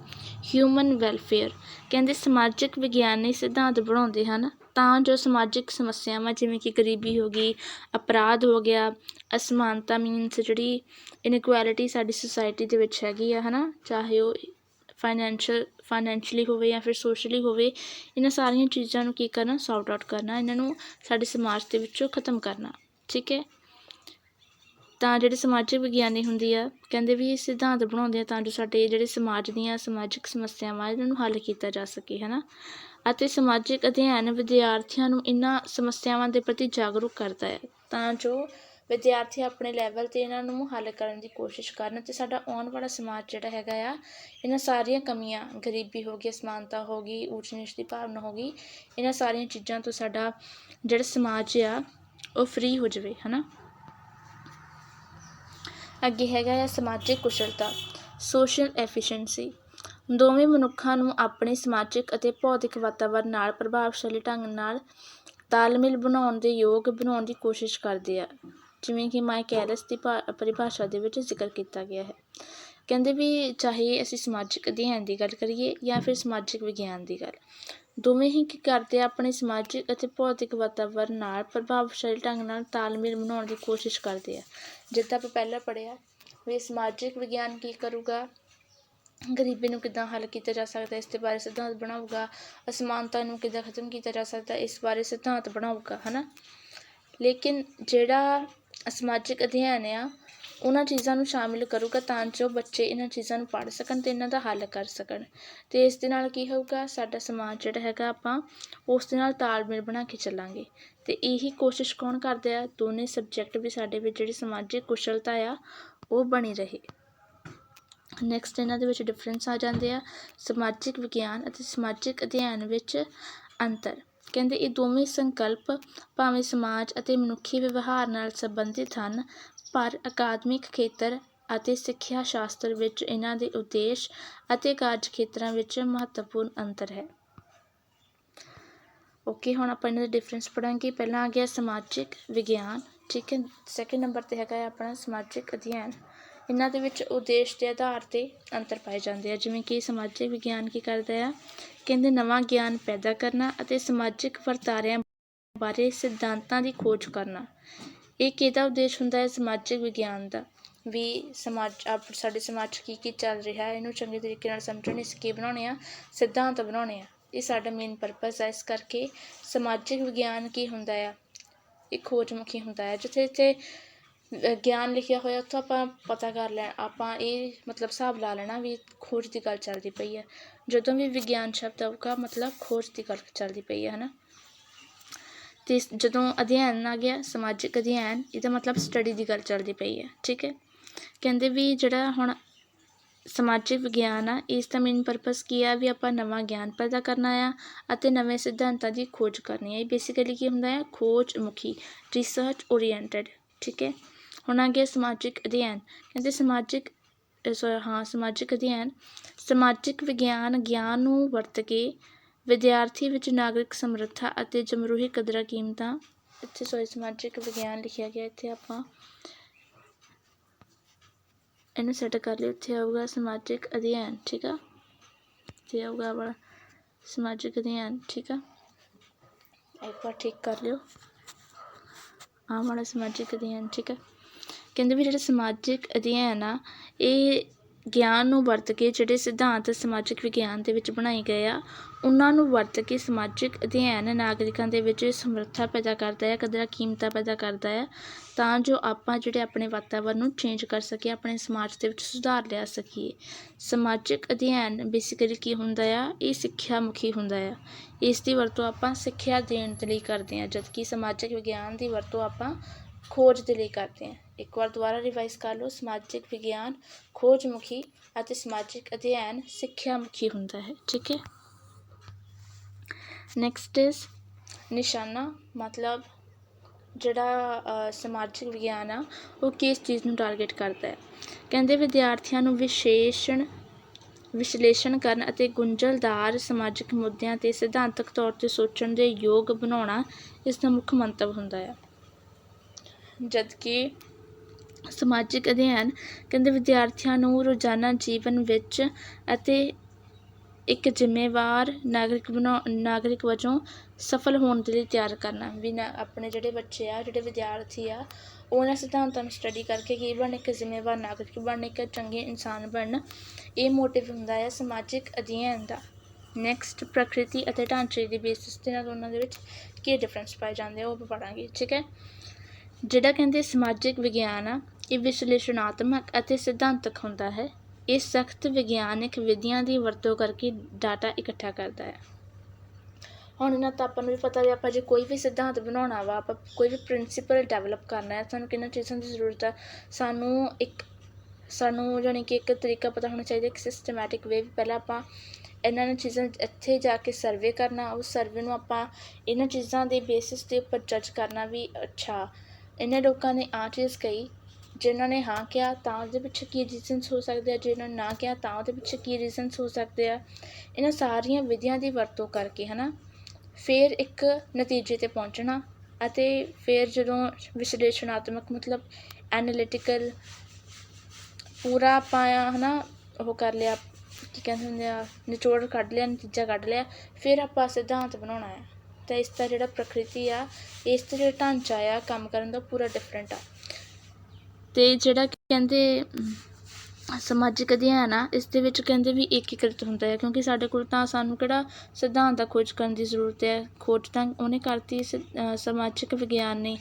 ਹਿਊਮਨ ਵੈਲਫੇਅਰ ਕਹਿੰਦੇ ਸਮਾਜਿਕ ਵਿਗਿਆਨੀ ਸਿਧਾਂਤ ਬਣਾਉਂਦੇ ਹਨ ਤਾਂ ਜੋ ਸਮਾਜਿਕ ਸਮੱਸਿਆਵਾਂ, ਜਿਵੇਂ ਕਿ ਗਰੀਬੀ ਹੋ ਗਈ, ਅਪਰਾਧ ਹੋ ਗਿਆ, ਅਸਮਾਨਤਾ ਮੀਨਸ ਜਿਹੜੀ ਇਨਇਕੁਐਲਿਟੀ ਸਾਡੀ ਸੁਸਾਇਟੀ ਦੇ ਵਿੱਚ ਹੈਗੀ ਆ ਹੈ ਨਾ ਚਾਹੇ ਉਹ ਫਾਈਨੈਂਸ਼ੀਅਲ ਫਾਈਨੈਂਸ਼ਲੀ ਹੋਵੇ ਜਾਂ ਫਿਰ ਸੋਸ਼ਲੀ ਹੋਵੇ, ਇਹਨਾਂ ਸਾਰੀਆਂ ਚੀਜ਼ਾਂ ਨੂੰ ਕੀ ਕਰਨਾ ਸੌਰਟ ਆਊਟ ਕਰਨਾ, ਇਹਨਾਂ ਨੂੰ ਸਾਡੇ ਸਮਾਜ ਦੇ ਵਿੱਚੋਂ ਖਤਮ ਕਰਨਾ, ਠੀਕ ਹੈ? ਤਾਂ ਜਿਹੜੇ ਸਮਾਜਿਕ ਵਿਗਿਆਨੀ ਹੁੰਦੀ ਆ, ਕਹਿੰਦੇ ਵੀ ਇਹ ਸਿਧਾਂਤ ਬਣਾਉਂਦੇ ਆ ਤਾਂ ਜੋ ਸਾਡੇ ਜਿਹੜੇ ਸਮਾਜ ਦੀਆਂ ਸਮਾਜਿਕ ਸਮੱਸਿਆਵਾਂ, ਇਹਨਾਂ ਨੂੰ ਹੱਲ ਕੀਤਾ ਜਾ ਸਕੇ ਹੈ ਨਾ ਅਤੇ ਸਮਾਜਿਕ ਅਧਿਐਨ ਵਿਦਿਆਰਥੀਆਂ ਨੂੰ ਇਹਨਾਂ ਸਮੱਸਿਆਵਾਂ ਦੇ ਪ੍ਰਤੀ ਜਾਗਰੂਕ ਕਰਦਾ ਹੈ। ਤਾਂ ਜੋ ਵਿਦਿਆਰਥੀ ਆਪਣੇ ਲੈਵਲ 'ਤੇ ਇਹਨਾਂ ਨੂੰ ਹੱਲ ਕਰਨ ਦੀ ਕੋਸ਼ਿਸ਼ ਕਰਨ ਅਤੇ ਸਾਡਾ ਆਉਣ ਵਾਲਾ ਸਮਾਜ ਜਿਹੜਾ ਹੈਗਾ ਆ ਇਹਨਾਂ ਸਾਰੀਆਂ ਕਮੀਆਂ, ਗਰੀਬੀ ਹੋ ਗਈ, ਅਸਮਾਨਤਾ ਹੋ ਗਈ, ਊਚ ਨੀਚ ਦੀ ਭਾਵਨਾ ਹੋ ਗਈ ਇਹਨਾਂ ਸਾਰੀਆਂ ਚੀਜ਼ਾਂ ਤੋਂ ਸਾਡਾ ਜਿਹੜਾ ਸਮਾਜ ਆ, ਉਹ ਫਰੀ ਹੋ ਜਾਵੇ ਹੈ ਨਾ ਅੱਗੇ ਹੈਗਾ ਆ ਸਮਾਜਿਕ ਕੁਸ਼ਲਤਾ ਸੋਸ਼ਲ ਐਫੀਸ਼ੀਐਂਸੀ ਦੋਵੇਂ ਮਨੁੱਖਾਂ ਨੂੰ ਆਪਣੇ ਸਮਾਜਿਕ ਅਤੇ ਭੌਤਿਕ ਵਾਤਾਵਰਨ ਨਾਲ ਪ੍ਰਭਾਵਸ਼ਾਲੀ ਢੰਗ ਨਾਲ ਤਾਲਮੇਲ ਬਣਾਉਣ ਦੇ ਯੋਗ ਬਣਾਉਣ ਦੀ ਕੋਸ਼ਿਸ਼ ਕਰਦੇ ਆ। ਜਿਵੇਂ ਕਿ ਮਾਈਕੈਲਸ ਦੀ ਭਾ- ਪਰਿਭਾਸ਼ਾ ਦੇ ਵਿੱਚ ਜ਼ਿਕਰ ਕੀਤਾ ਗਿਆ ਹੈ। ਕਹਿੰਦੇ ਵੀ ਚਾਹੇ ਅਸੀਂ ਸਮਾਜਿਕ ਅਧਿਐਨ ਦੀ ਗੱਲ ਕਰੀਏ ਜਾਂ ਫਿਰ ਸਮਾਜਿਕ ਵਿਗਿਆਨ ਦੀ ਗੱਲ, ਦੋਵੇਂ ਹੀ ਕੀ ਕਰਦੇ ਆ ਆਪਣੇ ਸਮਾਜਿਕ ਅਤੇ ਭੌਤਿਕ ਵਾਤਾਵਰਨ ਨਾਲ ਪ੍ਰਭਾਵਸ਼ਾਲੀ ਢੰਗ ਨਾਲ ਤਾਲਮੇਲ ਬਣਾਉਣ ਦੀ ਕੋਸ਼ਿਸ਼ ਕਰਦੇ ਆ। ਜਿੱਦਾਂ ਆਪਾਂ ਪਹਿਲਾਂ ਪੜ੍ਹਿਆ ਵੀ ਸਮਾਜਿਕ ਵਿਗਿਆਨ ਕੀ ਕਰੂਗਾ? ਗਰੀਬੀ ਨੂੰ ਕਿੱਦਾਂ ਹੱਲ ਕੀਤਾ ਜਾ ਸਕਦਾ, ਇਸ ਦੇ ਬਾਰੇ ਸਿਧਾਂਤ ਬਣਾਊਗਾ, ਅਸਮਾਨਤਾ ਨੂੰ ਕਿੱਦਾਂ ਖਤਮ ਕੀਤਾ ਜਾ ਸਕਦਾ, ਇਸ ਬਾਰੇ ਸਿਧਾਂਤ ਬਣਾਊਗਾ ਹੈ ਨਾ ਲੇਕਿਨ ਜਿਹੜਾ ਸਮਾਜਿਕ ਅਧਿਐਨ ਆ, ਉਹਨਾਂ ਚੀਜ਼ਾਂ ਨੂੰ ਸ਼ਾਮਿਲ ਕਰੂਗਾ ਤਾਂ ਜੋ ਬੱਚੇ ਇਹਨਾਂ ਚੀਜ਼ਾਂ ਨੂੰ ਪੜ੍ਹ ਸਕਣ ਅਤੇ ਇਹਨਾਂ ਦਾ ਹੱਲ ਕਰ ਸਕਣ। ਅਤੇ ਇਸ ਦੇ ਨਾਲ ਕੀ ਹੋਊਗਾ, ਸਾਡਾ ਸਮਾਜ ਜਿਹੜਾ ਹੈਗਾ ਆਪਾਂ ਉਸ ਦੇ ਨਾਲ ਤਾਲਮੇਲ ਬਣਾ ਕੇ ਚੱਲਾਂਗੇ। ਅਤੇ ਇਹੀ ਕੋਸ਼ਿਸ਼ ਕੌਣ ਕਰਦੇ ਆ? ਦੋਨੇ ਸਬਜੈਕਟ ਵੀ ਸਾਡੇ ਵਿੱਚ ਜਿਹੜੀ ਸਮਾਜਿਕ ਕੁਸ਼ਲਤਾ ਆ, ਉਹ ਬਣੀ ਰਹੇ। ਨੈਕਸਟ ਇਹਨਾਂ ਦੇ ਵਿੱਚ ਡਿਫਰੈਂਸ ਆ ਜਾਂਦੇ ਆ, ਸਮਾਜਿਕ ਵਿਗਿਆਨ ਅਤੇ ਸਮਾਜਿਕ ਅਧਿਐਨ ਵਿੱਚ ਅੰਤਰ। ਕਹਿੰਦੇ ਇਹ ਦੋਵੇਂ ਸੰਕਲਪ ਭਾਵੇਂ ਸਮਾਜ ਅਤੇ ਮਨੁੱਖੀ ਵਿਵਹਾਰ ਨਾਲ ਸੰਬੰਧਿਤ ਹਨ, ਪਰ ਅਕਾਦਮਿਕ ਖੇਤਰ ਅਤੇ ਸਿੱਖਿਆ ਸ਼ਾਸਤਰ ਵਿੱਚ ਇਹਨਾਂ ਦੇ ਉਦੇਸ਼ ਅਤੇ ਕਾਰਜ ਖੇਤਰਾਂ ਵਿੱਚ ਮਹੱਤਵਪੂਰਨ ਅੰਤਰ ਹੈ। ਓਕੇ ਹੁਣ ਆਪਾਂ ਇਹਨਾਂ ਦਾ ਡਿਫਰੈਂਸ ਪੜਾਂਗੇ ਪਹਿਲਾਂ ਆ ਗਿਆ ਸਮਾਜਿਕ ਵਿਗਿਆਨ, ਠੀਕ ਹੈ। ਸੈਕਿੰਡ ਨੰਬਰ ਤੇ ਹੈਗਾ ਆਪਣਾ ਸਮਾਜਿਕ ਅਧਿਐਨ। ਇਹਨਾਂ ਦੇ ਵਿੱਚ ਉਦੇਸ਼ ਦੇ ਆਧਾਰ ਤੇ ਅੰਤਰ ਪਾਏ ਜਾਂਦੇ ਆ। ਜਿਵੇਂ ਕਿ ਸਮਾਜਿਕ ਵਿਗਿਆਨ ਕੀ ਕਰਦਾ ਆ? ਕਹਿੰਦੇ ਨਵਾਂ ਗਿਆਨ ਪੈਦਾ ਕਰਨਾ ਅਤੇ ਸਮਾਜਿਕ ਵਰਤਾਰਿਆਂ ਬਾਰੇ ਸਿਧਾਂਤਾਂ ਦੀ ਖੋਜ ਕਰਨਾ। ਇਹ ਕਿਹਦਾ ਉਦੇਸ਼ ਹੁੰਦਾ ਹੈ? ਸਮਾਜਿਕ ਵਿਗਿਆਨ ਦਾ। ਵੀ ਸਮਾਜ, ਆਪ ਸਾਡੇ ਸਮਾਜ 'ਚ ਕੀ ਕੀ ਚੱਲ ਰਿਹਾ ਹੈ? ਇਹਨੂੰ ਚੰਗੇ ਤਰੀਕੇ ਨਾਲ ਸਮਝਣ ਇਸ ਕੀ ਬਣਾਉਣੇ ਆ? ਸਿਧਾਂਤ ਬਣਾਉਣੇ ਆ। ਇਹ ਸਾਡਾ ਮੇਨ ਪਰਪਸ ਹੈ ਇਸ ਕਰਕੇ ਸਮਾਜਿਕ ਵਿਗਿਆਨ ਕੀ ਹੁੰਦਾ ਆ? ਇਹ ਖੋਜਮੁਖੀ ਹੁੰਦਾ ਹੈ ਜਿੱਥੇ ਜਿੱਥੇ ਗਿਆਨ ਲਿਖਿਆ ਹੋਇਆ, ਉੱਥੋਂ ਆਪਾਂ ਪਤਾ ਕਰ ਲੈ, ਆਪਾਂ ਇਹ ਮਤਲਬ ਹਿਸਾਬ ਲਾ ਲੈਣਾ ਵੀ ਖੋਜ ਦੀ ਗੱਲ ਚੱਲਦੀ ਪਈ ਹੈ ਜਦੋਂ ਵੀ ਵਿਗਿਆਨ ਸ਼ਬਦ ਆਊਗਾ ਮਤਲਬ ਖੋਜ ਦੀ ਗੱਲ ਚੱਲਦੀ ਪਈ ਹੈ ਹੈ ਨਾ ਅਤੇ ਜਦੋਂ ਅਧਿਐਨ ਆ ਗਿਆ, ਸਮਾਜਿਕ ਅਧਿਐਨ, ਇਹਦਾ ਮਤਲਬ ਸਟੱਡੀ ਦੀ ਗੱਲ ਚੱਲਦੀ ਪਈ ਹੈ ਠੀਕ ਹੈ? ਕਹਿੰਦੇ ਵੀ ਜਿਹੜਾ ਹੁਣ ਸਮਾਜਿਕ ਵਿਗਿਆਨ ਆ, ਇਸ ਦਾ ਮੇਨ ਪਰਪਸ ਕੀ ਆ? ਵੀ ਆਪਾਂ ਨਵਾਂ ਗਿਆਨ ਪੈਦਾ ਕਰਨਾ ਆ ਅਤੇ ਨਵੇਂ ਸਿਧਾਂਤਾਂ ਦੀ ਖੋਜ ਕਰਨੀ ਹੈ ਇਹ ਬੇਸਿਕਲੀ ਕੀ ਹੁੰਦਾ ਹੈ ਖੋਜ ਮੁਖੀ ਰਿਸਰਚ ਓਰੀਐਂਟਡ ਠੀਕ ਹੈ? ਹੁਣ ਆ ਗਿਆ ਸਮਾਜਿਕ ਅਧਿਐਨ। ਕਹਿੰਦੇ ਸਮਾਜਿਕ ਸੋ ਹਾਂ, ਸਮਾਜਿਕ ਅਧਿਐਨ। ਸਮਾਜਿਕ ਵਿਗਿਆਨ, ਗਿਆਨ ਨੂੰ ਵਰਤ ਕੇ ਵਿਦਿਆਰਥੀ ਵਿੱਚ ਨਾਗਰਿਕ ਸਮਰੱਥਾ ਅਤੇ ਜਮਹੂਰੀ ਕਦਰਾਂ ਕੀਮਤਾਂ, ਇੱਥੇ ਸੋਰੀ ਸਮਾਜਿਕ ਵਿਗਿਆਨ ਲਿਖਿਆ ਗਿਆ, ਇੱਥੇ ਆਪਾਂ ਇਹਨੂੰ ਸੈੱਟ ਕਰ ਲਿਓ, ਇੱਥੇ ਆਊਗਾ ਸਮਾਜਿਕ ਅਧਿਐਨ, ਠੀਕ ਆ? ਇੱਥੇ ਆਊਗਾ ਆਹ ਵਾਲਾ ਸਮਾਜਿਕ ਅਧਿਐਨ, ਠੀਕ ਆ? ਇੱਕ ਵਾਰ ਠੀਕ ਕਰ ਲਿਓ। ਆਹ ਵਾਲਾ ਸਮਾਜਿਕ ਅਧਿਐਨ, ਠੀਕ ਆ? ਕਹਿੰਦੇ ਵੀ ਜਿਹੜੇ ਸਮਾਜਿਕ ਅਧਿਐਨ ਆ, ਇਹ ਗਿਆਨ ਨੂੰ ਵਰਤ ਕੇ ਜਿਹੜੇ ਸਿਧਾਂਤ ਸਮਾਜਿਕ ਵਿਗਿਆਨ ਦੇ ਵਿੱਚ ਬਣਾਏ ਗਏ ਆ, ਉਹਨਾਂ ਨੂੰ ਵਰਤ ਕੇ ਸਮਾਜਿਕ ਅਧਿਐਨ ਨਾਗਰਿਕਾਂ ਦੇ ਵਿੱਚ ਸਮਰੱਥਾ ਪੈਦਾ ਕਰਦਾ ਹੈ, ਕਦਰਾਂ ਕੀਮਤਾਂ ਪੈਦਾ ਕਰਦਾ ਹੈ, ਤਾਂ ਜੋ ਆਪਾਂ ਜਿਹੜੇ ਆਪਣੇ ਵਾਤਾਵਰਨ ਨੂੰ ਚੇਂਜ ਕਰ ਸਕੀਏ, ਆਪਣੇ ਸਮਾਜ ਦੇ ਵਿੱਚ ਸੁਧਾਰ ਲਿਆ ਸਕੀਏ। ਸਮਾਜਿਕ ਅਧਿਐਨ ਬੇਸਿਕਲੀ ਕੀ ਹੁੰਦਾ ਆ? ਇਹ ਸਿੱਖਿਆ ਮੁਖੀ ਹੁੰਦਾ ਆ। ਇਸ ਦੀ ਵਰਤੋਂ ਆਪਾਂ ਸਿੱਖਿਆ ਦੇਣ ਦੇ ਲਈ ਕਰਦੇ ਹਾਂ ਜਦਕਿ ਸਮਾਜਿਕ ਵਿਗਿਆਨ ਦੀ ਵਰਤੋਂ ਆਪਾਂ ਖੋਜ ਦੇ ਲਈ ਕਰਦੇ ਹਾਂ ਇੱਕ ਵਾਰ ਦੁਬਾਰਾ ਰਿਵਾਈਜ਼ ਕਰ ਲਓ। ਸਮਾਜਿਕ ਵਿਗਿਆਨ ਖੋਜ ਮੁਖੀ ਅਤੇ ਸਮਾਜਿਕ ਅਧਿਐਨ ਸਿੱਖਿਆ ਮੁਖੀ ਹੁੰਦਾ ਹੈ। ਠੀਕ ਹੈ? ਨੈਕਸਟ ਇਜ਼ ਨਿਸ਼ਾਨਾ, ਮਤਲਬ ਜਿਹੜਾ ਸਮਾਜਿਕ ਵਿਗਿਆਨ ਆ, ਉਹ ਕਿਸ ਚੀਜ਼ ਨੂੰ ਟਾਰਗੇਟ ਕਰਦਾ ਹੈ? ਕਹਿੰਦੇ ਵਿਦਿਆਰਥੀਆਂ ਨੂੰ ਵਿਸ਼ੇਸ਼ਣ, ਵਿਸ਼ਲੇਸ਼ਣ ਕਰਨ ਅਤੇ ਗੁੰਝਲਦਾਰ ਸਮਾਜਿਕ ਮੁੱਦਿਆਂ ਤੇ ਸਿਧਾਂਤਕ ਤੌਰ ਤੇ ਸੋਚਣ ਦੇ ਯੋਗ ਬਣਾਉਣਾ ਇਸ ਦਾ ਮੁੱਖ ਮੰਤਵ ਹੁੰਦਾ ਹੈ। ਜਦਕਿ ਸਮਾਜਿਕ ਅਧਿਐਨ ਕਹਿੰਦੇ ਵਿਦਿਆਰਥੀਆਂ ਨੂੰ ਰੋਜ਼ਾਨਾ ਜੀਵਨ ਵਿੱਚ ਅਤੇ ਇੱਕ ਜ਼ਿੰਮੇਵਾਰ ਨਾਗਰਿਕ ਬਣਾ, ਨਾਗਰਿਕ ਵਜੋਂ ਸਫਲ ਹੋਣ ਦੇ ਲਈ ਤਿਆਰ ਕਰਨਾ ਵੀ ਨਾ, ਆਪਣੇ ਜਿਹੜੇ ਬੱਚੇ ਆ, ਜਿਹੜੇ ਵਿਦਿਆਰਥੀ ਆ ਉਹ ਉਹਨਾਂ ਸਿਧਾਂਤਾਂ ਨੂੰ ਸਟੱਡੀ ਕਰਕੇ ਕੀ ਬਣਨ, ਇੱਕ ਜ਼ਿੰਮੇਵਾਰ ਨਾਗਰਿਕ ਬਣਨ, ਇੱਕ ਚੰਗੇ ਇਨਸਾਨ ਬਣਨ, ਇਹ ਮੋਟਿਵ ਹੁੰਦਾ ਹੈ ਸਮਾਜਿਕ ਅਧਿਐਨ ਦਾ। ਨੈਕਸਟ ਪ੍ਰਕਿਰਤੀ ਅਤੇ ਢਾਂਚੇ ਦੀ ਬੇਸਿਸ ਤੇ ਨਾਲ ਦੋਨਾਂ ਦੇ ਵਿੱਚ ਕੀ ਡਿਫਰੈਂਸ ਪਾਏ ਜਾਂਦੇ ਆ, ਉਹ ਆਪਾਂ ਪੜਾਂਗੇ ਠੀਕ ਹੈ? ਜਿਹੜਾ ਕਹਿੰਦੇ ਸਮਾਜਿਕ ਵਿਗਿਆਨ ਆ ਇਹ ਵਿਸ਼ਲੇਸ਼ਣਾਤਮਕ ਅਤੇ ਸਿਧਾਂਤਕ ਹੁੰਦਾ ਹੈ। ਇਹ ਸਖਤ ਵਿਗਿਆਨਕ ਵਿਧੀਆਂ ਦੀ ਵਰਤੋਂ ਕਰਕੇ ਡਾਟਾ ਇਕੱਠਾ ਕਰਦਾ ਹੈ। ਹੁਣ ਇਹਨਾਂ ਤਾਂ ਆਪਾਂ ਨੂੰ ਵੀ ਪਤਾ ਵੀ ਆਪਾਂ ਜੇ ਕੋਈ ਵੀ ਸਿਧਾਂਤ ਬਣਾਉਣਾ ਵਾ, ਆਪਾਂ ਕੋਈ ਵੀ ਪ੍ਰਿੰਸੀਪਲ ਡਿਵੈਲਪ ਕਰਨਾ ਹੈ, ਸਾਨੂੰ ਕਿੰਨਾਂ ਚੀਜ਼ਾਂ ਦੀ ਜ਼ਰੂਰਤ ਆ, ਸਾਨੂੰ ਇੱਕ, ਸਾਨੂੰ ਜਾਣੀ ਕਿ ਇੱਕ ਤਰੀਕਾ ਪਤਾ ਹੋਣਾ ਚਾਹੀਦਾ, ਇੱਕ ਸਿਸਟਮੈਟਿਕ ਵੇ ਪਹਿਲਾਂ ਆਪਾਂ ਇਹਨਾਂ ਨੇ ਚੀਜ਼ਾਂ ਇੱਥੇ ਜਾ ਕੇ ਸਰਵੇ ਕਰਨਾ, ਉਸ ਸਰਵੇ ਨੂੰ ਆਪਾਂ ਇਹਨਾਂ ਚੀਜ਼ਾਂ ਦੇ ਬੇਸਿਸ ਦੇ ਉੱਪਰ ਜੱਜ ਕਰਨਾ ਵੀ ਅੱਛਾ। ਇਹਨਾਂ ਲੋਕਾਂ ਨੇ ਆਹ ਚੀਜ਼ ਕਹੀ ਜਿਨ੍ਹਾਂ ਨੇ ਹਾਂ ਕਿਹਾ, ਤਾਂ ਉਹਦੇ ਪਿੱਛੇ ਕੀ ਰੀਜ਼ਨਸ ਹੋ ਸਕਦੇ ਆ? ਜਿਨ੍ਹਾਂ ਨੇ ਨਾ ਕਿਹਾ, ਤਾਂ ਉਹਦੇ ਪਿੱਛੇ ਕੀ ਰੀਜ਼ਨਸ ਹੋ ਸਕਦੇ ਆ? ਇਹਨਾਂ ਸਾਰੀਆਂ ਵਿਧੀਆਂ ਦੀ ਵਰਤੋਂ ਕਰਕੇ ਹੈ ਨਾ ਫਿਰ ਇੱਕ ਨਤੀਜੇ ਤੇ ਪਹੁੰਚਣਾ ਅਤੇ ਫਿਰ ਜਦੋਂ ਵਿਸ਼ਲੇਸ਼ਣਾਤਮਕ ਮਤਲਬ ਐਨਾਲਿਟੀਕਲ ਪੂਰਾ ਆਪਾਂ ਹੈ ਨਾ ਉਹ ਕਰ ਲਿਆ, ਕੀ ਕਹਿੰਦੇ ਹੁੰਦੇ ਆ, ਨਿਚੋੜ ਕੱਢ ਲਿਆ, ਨਤੀਜਾ ਕੱਢ ਲਿਆ, ਫਿਰ ਆਪਾਂ ਸਿਧਾਂਤ ਬਣਾਉਣਾ ਹੈ। ਤਾਂ ਇਸ ਦਾ ਜਿਹੜਾ ਪ੍ਰਕਿਰਤੀ ਆ, ਇਸ ਦਾ ਜਿਹੜਾ ਢਾਂਚਾ ਆ, ਕੰਮ ਕਰਨ ਦਾ ਪੂਰਾ ਡਿਫਰੈਂਟ ਆ। ਅਤੇ ਜਿਹੜਾ ਕਹਿੰਦੇ ਸਮਾਜਿਕ ਅਧਿਐਨ ਆ, ਇਸ ਦੇ ਵਿੱਚ ਕਹਿੰਦੇ ਵੀ ਏਕੀਕ੍ਰਿਤ ਹੁੰਦਾ ਹੈ, ਕਿਉਂਕਿ ਸਾਡੇ ਕੋਲ ਤਾਂ ਸਾਨੂੰ ਕਿਹੜਾ ਸਿਧਾਂਤ ਦਾ ਖੋਜ ਕਰਨ ਦੀ ਜ਼ਰੂਰਤ ਹੈ, ਖੋਜ ਤਾਂ ਉਹਨੇ ਕਰਤੀ, ਸ- ਸਮਾਜਿਕ ਵਿਗਿਆਨ ਨੇ।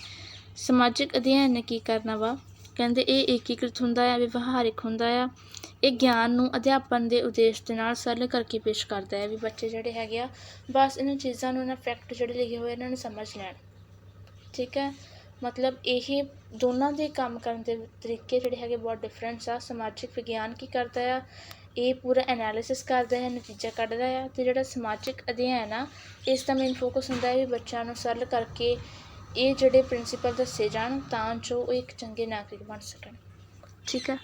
ਸਮਾਜਿਕ ਅਧਿਐਨ ਨੇ ਕੀ ਕਰਨਾ ਵਾ? ਕਹਿੰਦੇ ਇਹ ਏਕੀਕ੍ਰਿਤ ਹੁੰਦਾ ਆ ਵਿਵਹਾਰਿਕ ਹੁੰਦਾ ਆ ਇਹ ਗਿਆਨ ਨੂੰ ਅਧਿਆਪਨ ਦੇ ਉਦੇਸ਼ ਦੇ ਨਾਲ ਸਰਲ ਕਰਕੇ ਪੇਸ਼ ਕਰਦਾ ਹੈ ਵੀ ਬੱਚੇ ਜਿਹੜੇ ਹੈਗੇ ਆ, ਬਸ ਇਹਨਾਂ ਚੀਜ਼ਾਂ ਨੂੰ ਇਹਨਾਂ ਫੈਕਟ ਜਿਹੜੇ ਲਿਖੇ ਹੋਏ ਇਹਨਾਂ ਨੂੰ ਸਮਝ ਲੈਣ। ਠੀਕ ਹੈ? ਮਤਲਬ ਇਹ ਦੋਨਾਂ ਦੇ ਕੰਮ ਕਰਨ ਦੇ ਤਰੀਕੇ ਜਿਹੜੇ ਹੈਗੇ ਬਹੁਤ ਡਿਫਰੈਂਸ ਆ। ਸਮਾਜਿਕ ਵਿਗਿਆਨ ਕੀ ਕਰਦਾ ਆ, ਇਹ ਪੂਰਾ ਐਨਾਲਿਸਿਸ ਕਰਦਾ ਹੈ, ਨਤੀਜਾ ਕੱਢਦਾ ਆ ਅਤੇ ਜਿਹੜਾ ਸਮਾਜਿਕ ਅਧਿਐਨ ਆ, ਇਸ ਦਾ ਮੇਨ ਫੋਕਸ ਹੁੰਦਾ ਹੈ ਵੀ ਬੱਚਿਆਂ ਨੂੰ ਸਰਲ ਕਰਕੇ ਇਹ ਜਿਹੜੇ ਪ੍ਰਿੰਸੀਪਲ ਦੱਸੇ ਜਾਣ ਤਾਂ ਜੋ ਉਹ ਇੱਕ ਚੰਗੇ ਨਾਗਰਿਕ ਬਣ ਸਕਣ। ਠੀਕ ਆ?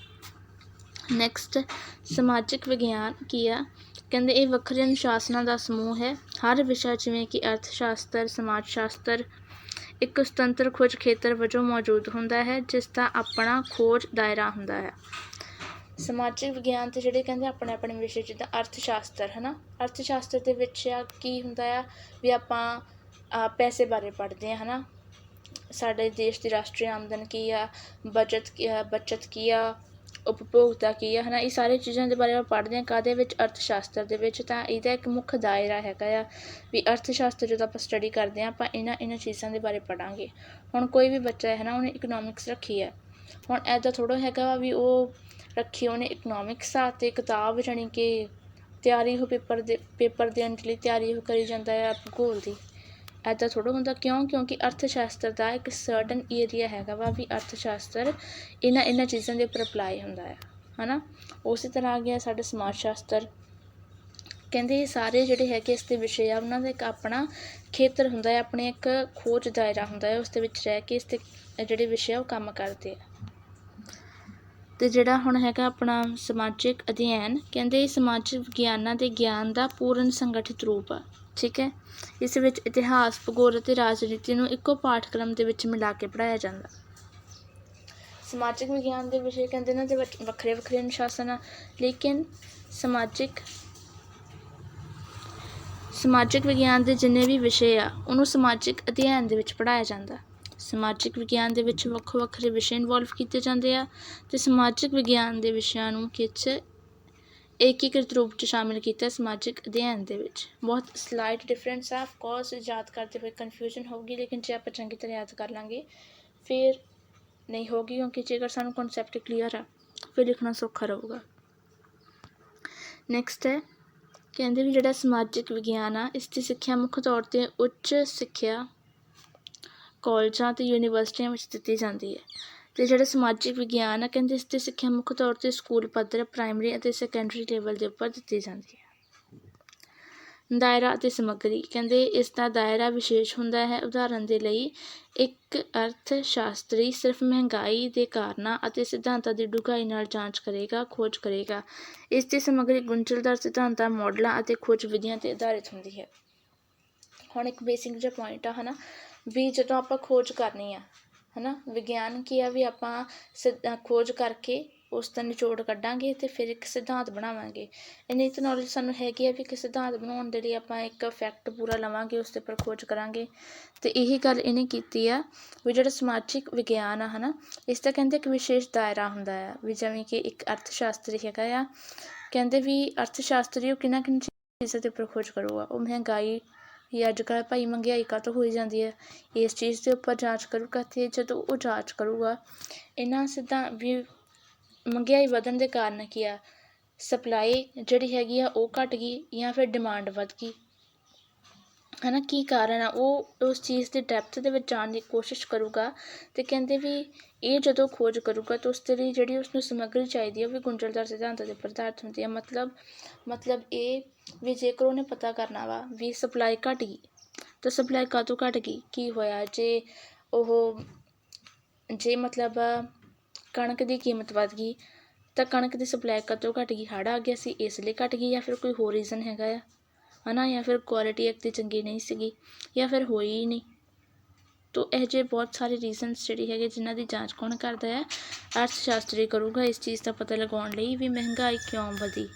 ਨੈਕਸਟ ਸਮਾਜਿਕ ਵਿਗਿਆਨ ਕੀ ਆ? ਕਹਿੰਦੇ ਇਹ ਵੱਖਰੇ ਅਨੁਸ਼ਾਸਨਾਂ ਦਾ ਸਮੂਹ ਹੈ। ਹਰ ਵਿਸ਼ਾ ਜਿਵੇਂ ਕਿ ਅਰਥ ਸ਼ਾਸਤਰ ਸਮਾਜ ਸ਼ਾਸਤਰ ਇੱਕ ਸੁਤੰਤਰ ਖੋਜ ਖੇਤਰ ਵਜੋਂ ਮੌਜੂਦ ਹੁੰਦਾ ਹੈ, ਜਿਸ ਦਾ ਆਪਣਾ ਖੋਜ ਦਾਇਰਾ ਹੁੰਦਾ ਹੈ। ਸਮਾਜਿਕ ਵਿਗਿਆਨ ਤੇ ਜਿਹੜੇ ਕਹਿੰਦੇ ਆਪਣੇ ਆਪਣੇ ਵਿਸ਼ੇ, ਜਿੱਦਾਂ ਅਰਥ ਸ਼ਾਸਤਰ ਨਾ ਅਰਥ ਸ਼ਾਸਤਰ ਦੇ ਵਿੱਚ ਆ ਕੀ ਹੁੰਦਾ ਆ? ਵੀ ਆਪਾਂ ਪੈਸੇ ਬਾਰੇ ਪੜ੍ਹਦੇ ਹਾਂ ਹੈ ਨਾ ਸਾਡੇ ਦੇਸ਼ ਦੀ ਰਾਸ਼ਟਰੀ ਆਮਦਨ ਕੀ ਆ? ਬਚਤ ਕੀ ਆ ਬਚਤ ਕੀ ਆ? ਉਪਭੋਗਤਾ ਕੀ ਆ ਨਾ ਇਹ ਸਾਰੇ ਚੀਜ਼ਾਂ ਦੇ ਬਾਰੇ ਆਪਾਂ ਪੜ੍ਹਦੇ ਹਾਂ, ਕਾਹਦੇ ਵਿੱਚ? ਅਰਥ ਸ਼ਾਸਤਰ ਦੇ ਵਿੱਚ। ਤਾਂ ਇਹਦਾ ਇੱਕ ਮੁੱਖ ਦਾਇਰਾ ਹੈਗਾ ਆ ਵੀ ਅਰਥ ਸ਼ਾਸਤਰ ਜਦੋਂ ਆਪਾਂ ਸਟੱਡੀ ਕਰਦੇ ਹਾਂ, ਆਪਾਂ ਇਹਨਾਂ ਇਹਨਾਂ ਚੀਜ਼ਾਂ ਦੇ ਬਾਰੇ ਪੜਾਂਗੇ ਹੁਣ ਕੋਈ ਵੀ ਬੱਚਾ ਹੈ ਨਾ, ਉਹਨੇ ਇਕਨੋਮਿਕਸ ਰੱਖੀ ਹੈ ਹੁਣ ਐਦਾਂ ਥੋੜ੍ਹਾ ਹੈਗਾ ਵਾ ਵੀ ਉਹ ਰੱਖੀ ਉਹਨੇ ਇਕਨੋਮਿਕਸ ਆ ਤੇ ਕਿਤਾਬ ਜਾਣੀ ਕਿ ਤਿਆਰੀ ਹੋ ਪੇਪਰ ਦੇ, ਪੇਪਰ ਦੇਣ ਦੇ ਲਈ ਤਿਆਰੀ ਉਹ ਕਰੀ ਜਾਂਦਾ ਹੈ ਭੂਗੋਲ ਦੀ। ਇੱਦਾਂ ਥੋੜ੍ਹਾ ਹੁੰਦਾ, ਕਿਉਂ? ਕਿਉਂਕਿ ਅਰਥ ਸ਼ਾਸਤਰ ਦਾ ਇੱਕ ਸਰਟਨ ਏਰੀਆ ਹੈਗਾ ਵਾ ਵੀ ਅਰਥ ਸ਼ਾਸਤਰ ਇਹਨਾਂ ਇਹਨਾਂ ਚੀਜ਼ਾਂ ਦੇ ਉੱਪਰ ਅਪਲਾਈ ਹੁੰਦਾ ਆ ਹੈ ਨਾ ਉਸੇ ਤਰ੍ਹਾਂ ਆ ਗਿਆ ਸਾਡੇ ਸਮਾਜ ਸ਼ਾਸਤਰ ਕਹਿੰਦੇ ਇਹ ਸਾਰੇ ਜਿਹੜੇ ਹੈਗੇ ਇਸ ਦੇ ਵਿਸ਼ੇ ਆ, ਉਹਨਾਂ ਦਾ ਇੱਕ ਆਪਣਾ ਖੇਤਰ ਹੁੰਦਾ ਹੈ ਆਪਣੇ ਇੱਕ ਖੋਜ ਦਾਇਰਾ ਹੁੰਦਾ ਹੈ ਉਸ ਦੇ ਵਿੱਚ ਰਹਿ ਕੇ ਇਸ ਤੇ ਜਿਹੜੇ ਵਿਸ਼ੇ ਆ, ਉਹ ਕੰਮ ਕਰਦੇ ਆ। ਅਤੇ ਜਿਹੜਾ ਹੁਣ ਹੈਗਾ ਆਪਣਾ ਸਮਾਜਿਕ ਅਧਿਐਨ, ਕਹਿੰਦੇ ਸਮਾਜਿਕ ਵਿਗਿਆਨਾਂ ਦੇ ਗਿਆਨ ਦਾ ਪੂਰਨ ਸੰਗਠਿਤ ਰੂਪ ਆ, ਠੀਕ ਹੈ? ਇਸ ਵਿੱਚ ਇਤਿਹਾਸ, ਭੂਗੋਲ ਅਤੇ ਰਾਜਨੀਤੀ ਨੂੰ ਇੱਕੋ ਪਾਠਕ੍ਰਮ ਦੇ ਵਿੱਚ ਮਿਲਾ ਕੇ ਪੜ੍ਹਾਇਆ ਜਾਂਦਾ। ਸਮਾਜਿਕ ਵਿਗਿਆਨ ਦੇ ਵਿਸ਼ੇ ਕਹਿੰਦੇ ਨੇ ਦੇ ਵਿੱਚ ਵੱਖਰੇ ਵੱਖਰੇ ਅਨੁਸ਼ਾਸਨ ਆ, ਲੇਕਿਨ ਸਮਾਜਿਕ ਸਮਾਜਿਕ ਵਿਗਿਆਨ ਦੇ ਜਿੰਨੇ ਵੀ ਵਿਸ਼ੇ ਆ, ਉਹਨੂੰ ਸਮਾਜਿਕ ਅਧਿਐਨ ਦੇ ਵਿੱਚ ਪੜ੍ਹਾਇਆ ਜਾਂਦਾ। ਸਮਾਜਿਕ ਵਿਗਿਆਨ ਦੇ ਵਿੱਚ ਵੱਖੋ ਵੱਖਰੇ ਵਿਸ਼ੇ ਇਨਵੋਲਵ ਕੀਤੇ ਜਾਂਦੇ ਆ ਅਤੇ ਸਮਾਜਿਕ ਵਿਗਿਆਨ ਦੇ ਵਿਸ਼ਿਆਂ ਨੂੰ ਕਿਚ ਏਕੀਕ੍ਰਿਤ ਰੂਪ 'ਚ ਸ਼ਾਮਿਲ ਕੀਤਾ ਸਮਾਜਿਕ ਅਧਿਐਨ ਦੇ ਵਿੱਚ। ਬਹੁਤ ਸਲਾਈਟ ਡਿਫਰੈਂਸ ਆ ਆਫ ਕੋਰਸ ਯਾਦ ਕਰਦੇ ਹੋਏ ਕਨਫਿਊਜ਼ਨ ਹੋਊਗੀ, ਲੇਕਿਨ ਜੇ ਆਪਾਂ ਚੰਗੀ ਤਰ੍ਹਾਂ ਯਾਦ ਕਰ ਲਾਂਗੇ, ਫਿਰ ਨਹੀਂ ਹੋਗੀ ਕਿਉਂਕਿ ਜੇਕਰ ਸਾਨੂੰ ਕਨਸੈਪਟ ਕਲੀਅਰ ਆ, ਫਿਰ ਲਿਖਣਾ ਸੌਖਾ ਰਹੂਗਾ। ਨੈਕਸਟ ਹੈ, ਕਹਿੰਦੇ ਵੀ ਜਿਹੜਾ ਸਮਾਜਿਕ ਵਿਗਿਆਨ ਆ, ਇਸ ਦੀ ਸਿੱਖਿਆ ਮੁੱਖ ਤੌਰ 'ਤੇ ਉੱਚ ਸਿੱਖਿਆ ਕੋਲਜਾਂ ਅਤੇ ਯੂਨੀਵਰਸਿਟੀਆਂ ਵਿੱਚ ਦਿੱਤੀ ਜਾਂਦੀ ਹੈ ਅਤੇ ਜਿਹੜਾ ਸਮਾਜਿਕ ਵਿਗਿਆਨ ਆ, ਕਹਿੰਦੇ ਇਸ ਦੀ ਸਿੱਖਿਆ ਮੁੱਖ ਤੌਰ 'ਤੇ ਸਕੂਲ, ਪੱਧਰ, ਪ੍ਰਾਇਮਰੀ ਅਤੇ ਸੈਕੰਡਰੀ ਲੈਵਲ ਦੇ ਉੱਪਰ ਦਿੱਤੀ ਜਾਂਦੀ ਹੈ। ਦਾਇਰਾ ਅਤੇ ਸਮੱਗਰੀ, ਕਹਿੰਦੇ ਇਸ ਦਾ ਦਾਇਰਾ ਵਿਸ਼ੇਸ਼ ਹੁੰਦਾ ਹੈ। ਉਦਾਹਰਨ ਦੇ ਲਈ, ਇੱਕ ਅਰਥ ਸ਼ਾਸਤਰੀ ਸਿਰਫ ਮਹਿੰਗਾਈ ਦੇ ਕਾਰਨਾਂ ਅਤੇ ਸਿਧਾਂਤਾਂ ਦੀ ਡੂੰਘਾਈ ਨਾਲ ਜਾਂਚ ਕਰੇਗਾ, ਖੋਜ ਕਰੇਗਾ। ਇਸ ਦੀ ਸਮੱਗਰੀ ਗੁੰਝਲਦਾਰ ਸਿਧਾਂਤਾਂ, ਮਾਡਲਾਂ ਅਤੇ ਖੋਜ ਵਿਧੀਆਂ ਤੇ ਆਧਾਰਿਤ ਹੁੰਦੀ ਹੈ। ਹੁਣ ਇੱਕ ਬੇਸਿਕ ਜਿਹਾ ਪੁਆਇੰਟ ਆ, ਹਨਾ। ਵੀ ਜਦੋਂ ਆਪਾਂ ਖੋਜ ਕਰਨੀ ਆ ਹੈ ਨਾ ਵਿਗਿਆਨ ਕੀ ਆ ਵੀ ਆਪਾਂ ਸਿੱਧ- ਖੋਜ ਕਰਕੇ ਉਸ ਦਾ ਨਿਚੋੜ ਕੱਢਾਂਗੇ ਅਤੇ ਫਿਰ ਇੱਕ ਸਿਧਾਂਤ ਬਣਾਵਾਂਗੇ। ਇੰਨੀ ਤਾਂ ਨੌਲੇਜ ਸਾਨੂੰ ਹੈਗੀ ਆ ਵੀ ਇੱਕ ਸਿਧਾਂਤ ਬਣਾਉਣ ਦੇ ਲਈ ਆਪਾਂ ਇੱਕ ਫੈਕਟ ਪੂਰਾ ਲਵਾਂਗੇ, ਉਸ ਦੇ ਉੱਪਰ ਖੋਜ ਕਰਾਂਗੇ। ਅਤੇ ਇਹੀ ਗੱਲ ਇਹਨੇ ਕੀਤੀ ਆ ਵੀ ਜਿਹੜਾ ਸਮਾਜਿਕ ਵਿਗਿਆਨ ਆ ਹੈ ਨਾ ਇਸ ਦਾ ਕਹਿੰਦੇ ਇੱਕ ਵਿਸ਼ੇਸ਼ ਦਾਇਰਾ ਹੁੰਦਾ ਆ, ਵੀ ਜਿਵੇਂ ਕਿ ਇੱਕ ਅਰਥ ਸ਼ਾਸਤਰੀ ਹੈਗਾ ਆ, ਕਹਿੰਦੇ ਵੀ ਅਰਥ ਸ਼ਾਸਤਰੀ ਉਹ ਕਿੰਨਾ ਕਿੰਨਾ ਚੀਜ਼ਾਂ ਦੇ ਉੱਪਰ ਖੋਜ ਕਰੂਗਾ। ਉਹ ਮਹਿੰਗਾਈ ਜਾਂ ਅੱਜ ਕੱਲ੍ਹ ਭਾਈ ਮਹਿੰਗਾਈ ਕਾਹਤੋਂ ਹੋਈ ਜਾਂਦੀ ਹੈ। ਇਸ ਚੀਜ਼ ਦੇ ਉੱਪਰ ਜਾਂਚ ਕਰੂਗਾ ਅਤੇ ਜਦੋਂ ਉਹ ਜਾਂਚ ਕਰੂਗਾ, ਇਹਨਾਂ ਸਿੱਧਾ ਵੀ ਮਹਿੰਗਾਈ ਵਧਣ ਦੇ ਕਾਰਨ ਕੀ ਆ? ਸਪਲਾਈ ਜਿਹੜੀ ਹੈਗੀ ਆ ਉਹ ਘੱਟ ਗਈ ਜਾਂ ਫਿਰ ਡਿਮਾਂਡ ਵੱਧ ਗਈ? ਹੈ ਨਾ, ਕੀ ਕਾਰਨ ਆ, ਉਹ ਉਸ ਚੀਜ਼ ਦੀ ਡੈਪਥ ਦੇ ਵਿੱਚ ਜਾਣ ਦੀ ਕੋਸ਼ਿਸ਼ ਕਰੂਗਾ ਅਤੇ ਕਹਿੰਦੇ ਵੀ ਇਹ ਜਦੋਂ ਖੋਜ ਕਰੂਗਾ ਤਾਂ ਉਸ ਦੇ ਲਈ ਜਿਹੜੀ ਉਸਨੂੰ ਸਮੱਗਰੀ ਚਾਹੀਦੀ ਹੈ ਉਹ ਵੀ ਗੁੰਝਲਦਾਰ ਸਿਧਾਂਤਾਂ ਦੇ ਪ੍ਰਧਾਰਿਤ ਹੁੰਦੀ ਹੈ ਮਤਲਬ ਮਤਲਬ ਇਹ ਵੀ ਜੇਕਰ ਉਹਨੇ ਪਤਾ ਕਰਨਾ ਵਾ ਵੀ ਸਪਲਾਈ ਘਟ ਗਈ, ਤਾਂ ਸਪਲਾਈ ਕਾਹਤੋਂ ਘਟ ਗਈ? ਕੀ ਹੋਇਆ? ਜੇ ਉਹ, ਜੇ ਮਤਲਬ ਕਣਕ ਦੀ ਕੀਮਤ ਵੱਧ ਗਈ, ਤਾਂ ਕਣਕ ਦੀ ਸਪਲਾਈ ਕਦੋਂ ਘਟ ਗਈ? ਹੜ੍ਹ ਆ ਗਿਆ ਸੀ, ਇਸ ਲਈ ਘਟ ਗਈ ਜਾਂ ਫਿਰ ਕੋਈ ਹੋਰ ਰੀਜ਼ਨ ਹੈਗਾ ਆ? ਹੈ ਨਾ ਜਾਂ ਫਿਰ ਕੁਆਲਿਟੀ ਇੱਕ ਤਾਂ ਚੰਗੀ ਨਹੀਂ ਸੀਗੀ, ਜਾਂ ਫਿਰ ਹੋਈ ਹੀ ਨਹੀਂ। ਤੋ ਇਹ ਜਿਹੇ ਬਹੁਤ ਸਾਰੇ ਰੀਜ਼ਨਸ ਜਿਹੜੀ ਹੈਗੇ ਜਿਨ੍ਹਾਂ ਦੀ ਜਾਂਚ ਕੌਣ ਕਰਦਾ ਹੈ ਅਰਥ ਸ਼ਾਸਤਰੀ ਕਰੂਗਾ, ਇਸ ਚੀਜ਼ ਦਾ ਪਤਾ ਲਗਾਉਣ ਲਈ ਵੀ ਮਹਿੰਗਾਈ ਕਿਉਂ ਵਧੀ।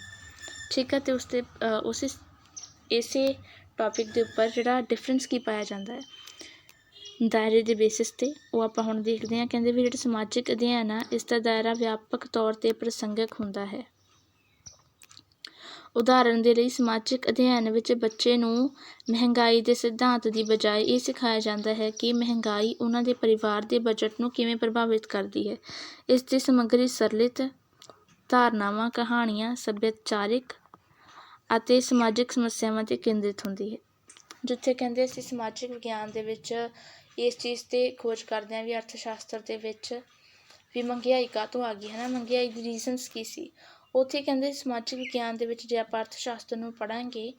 ਠੀਕ ਹੈ ਅਤੇ ਉਸ 'ਤੇ ਉਸੇ, ਇਸੇ ਟੌਪਿਕ ਦੇ ਉੱਪਰ ਜਿਹੜਾ ਡਿਫਰੈਂਸ ਕੀ ਪਾਇਆ ਜਾਂਦਾ ਹੈ, ਦਾਇਰੇ ਦੇ ਬੇਸਿਸ 'ਤੇ, ਉਹ ਆਪਾਂ ਹੁਣ ਦੇਖਦੇ ਹਾਂ। ਕਹਿੰਦੇ ਵੀ ਜਿਹੜਾ ਸਮਾਜਿਕ ਅਧਿਐਨ ਆ, ਇਸ ਦਾ ਦਾਇਰਾ ਵਿਆਪਕ ਤੌਰ 'ਤੇ ਪ੍ਰਸੰਗਿਕ ਹੁੰਦਾ ਹੈ। ਉਦਾਹਰਨ ਦੇ ਲਈ ਸਮਾਜਿਕ ਅਧਿਐਨ ਵਿੱਚ ਬੱਚੇ ਨੂੰ ਮਹਿੰਗਾਈ ਦੇ ਸਿਧਾਂਤ ਦੀ ਬਜਾਏ ਇਹ ਸਿਖਾਇਆ ਜਾਂਦਾ ਹੈ ਕਿ ਮਹਿੰਗਾਈ ਉਹਨਾਂ ਦੇ ਪਰਿਵਾਰ ਦੇ ਬਜਟ ਨੂੰ ਕਿਵੇਂ ਪ੍ਰਭਾਵਿਤ ਕਰਦੀ ਹੈ। ਇਸ ਦੀ ਸਮੱਗਰੀ ਸਰਲਿਤ ਧਾਰਨਾਵਾਂ, ਕਹਾਣੀਆਂ, ਸੱਭਿਆਚਾਰਿਕ ਅਤੇ ਸਮਾਜਿਕ ਸਮੱਸਿਆਵਾਂ 'ਤੇ ਕੇਂਦਰਿਤ ਹੁੰਦੀ ਹੈ। ਜਿੱਥੇ ਕਹਿੰਦੇ ਅਸੀਂ ਸਮਾਜਿਕ ਵਿਗਿਆਨ ਦੇ ਵਿੱਚ ਇਸ ਚੀਜ਼ 'ਤੇ ਖੋਜ ਕਰਦੇ ਹਾਂ ਵੀ ਅਰਥ ਸ਼ਾਸਤਰ ਦੇ ਵਿੱਚ ਵੀ ਮਹਿੰਗਾਈ ਕਾਹਤੋਂ ਆ ਗਈ ਹੈ ਨਾ? ਮਹਿੰਗਾਈ ਦੀ ਰੀਜ਼ਨਸ ਕੀ ਸੀ? ਉੱਥੇ ਕਹਿੰਦੇ ਸਮਾਜਿਕ ਵਿਗਿਆਨ ਦੇ ਵਿੱਚ ਜੇ ਆਪਾਂ ਅਰਥ ਸ਼ਾਸਤਰ ਨੂੰ ਪੜ੍ਹਾਂਗੇ,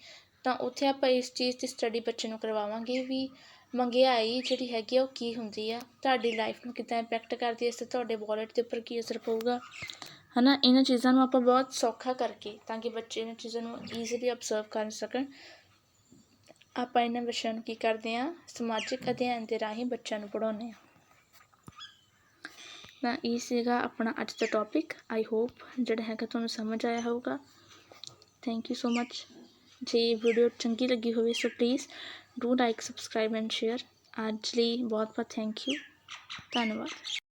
ਤਾਂ ਉੱਥੇ ਆਪਾਂ ਇਸ ਚੀਜ਼ ਦੀ ਸਟੱਡੀ ਬੱਚੇ ਨੂੰ ਕਰਵਾਵਾਂਗੇ ਵੀ ਮਹਿੰਗਾਈ ਜਿਹੜੀ ਹੈਗੀ ਆ ਉਹ ਕੀ ਹੁੰਦੀ ਆ, ਤੁਹਾਡੀ ਲਾਈਫ ਨੂੰ ਕਿੱਦਾਂ ਇੰਪੈਕਟ ਕਰਦੀ ਹੈ ਇਸ 'ਤੇ ਤੁਹਾਡੇ ਵਾਲਟ ਦੇ ਉੱਪਰ ਕੀ ਅਸਰ ਪਊਗਾ। ਹੈ ਨਾ ਇਹਨਾਂ ਚੀਜ਼ਾਂ ਨੂੰ ਆਪਾਂ ਬਹੁਤ ਸੌਖਾ ਕਰਕੇ ਤਾਂ ਕਿ ਬੱਚੇ ਇਹਨਾਂ ਚੀਜ਼ਾਂ ਨੂੰ ਈਜ਼ੀਲੀ ਅਬਜ਼ਰਵ ਕਰ ਸਕਣ। ਆਪਾਂ ਇਹਨਾਂ ਵਿਸ਼ਿਆਂ ਨੂੰ ਕੀ ਕਰਦੇ ਹਾਂ ਸਮਾਜਿਕ ਅਧਿਐਨ ਦੇ ਰਾਹੀਂ ਬੱਚਿਆਂ ਨੂੰ ਪੜ੍ਹਾਉਂਦੇ ਹਾਂ ਤਾਂ ਇਹ ਸੀਗਾ ਆਪਣਾ ਅੱਜ ਦਾ ਟੌਪਿਕ ਆਈ ਹੋਪ ਜਿਹੜਾ ਹੈਗਾ ਤੁਹਾਨੂੰ ਸਮਝ ਆਇਆ ਹੋਊਗਾ। ਥੈਂਕ ਯੂ ਸੋ ਮਚ ਜੇ ਵੀਡੀਓ ਚੰਗੀ ਲੱਗੀ ਹੋਵੇ so please do like subscribe and share ਅੱਜ ਲਈ ਬਹੁਤ ਬਹੁਤ ਥੈਂਕ ਯੂ ਧੰਨਵਾਦ।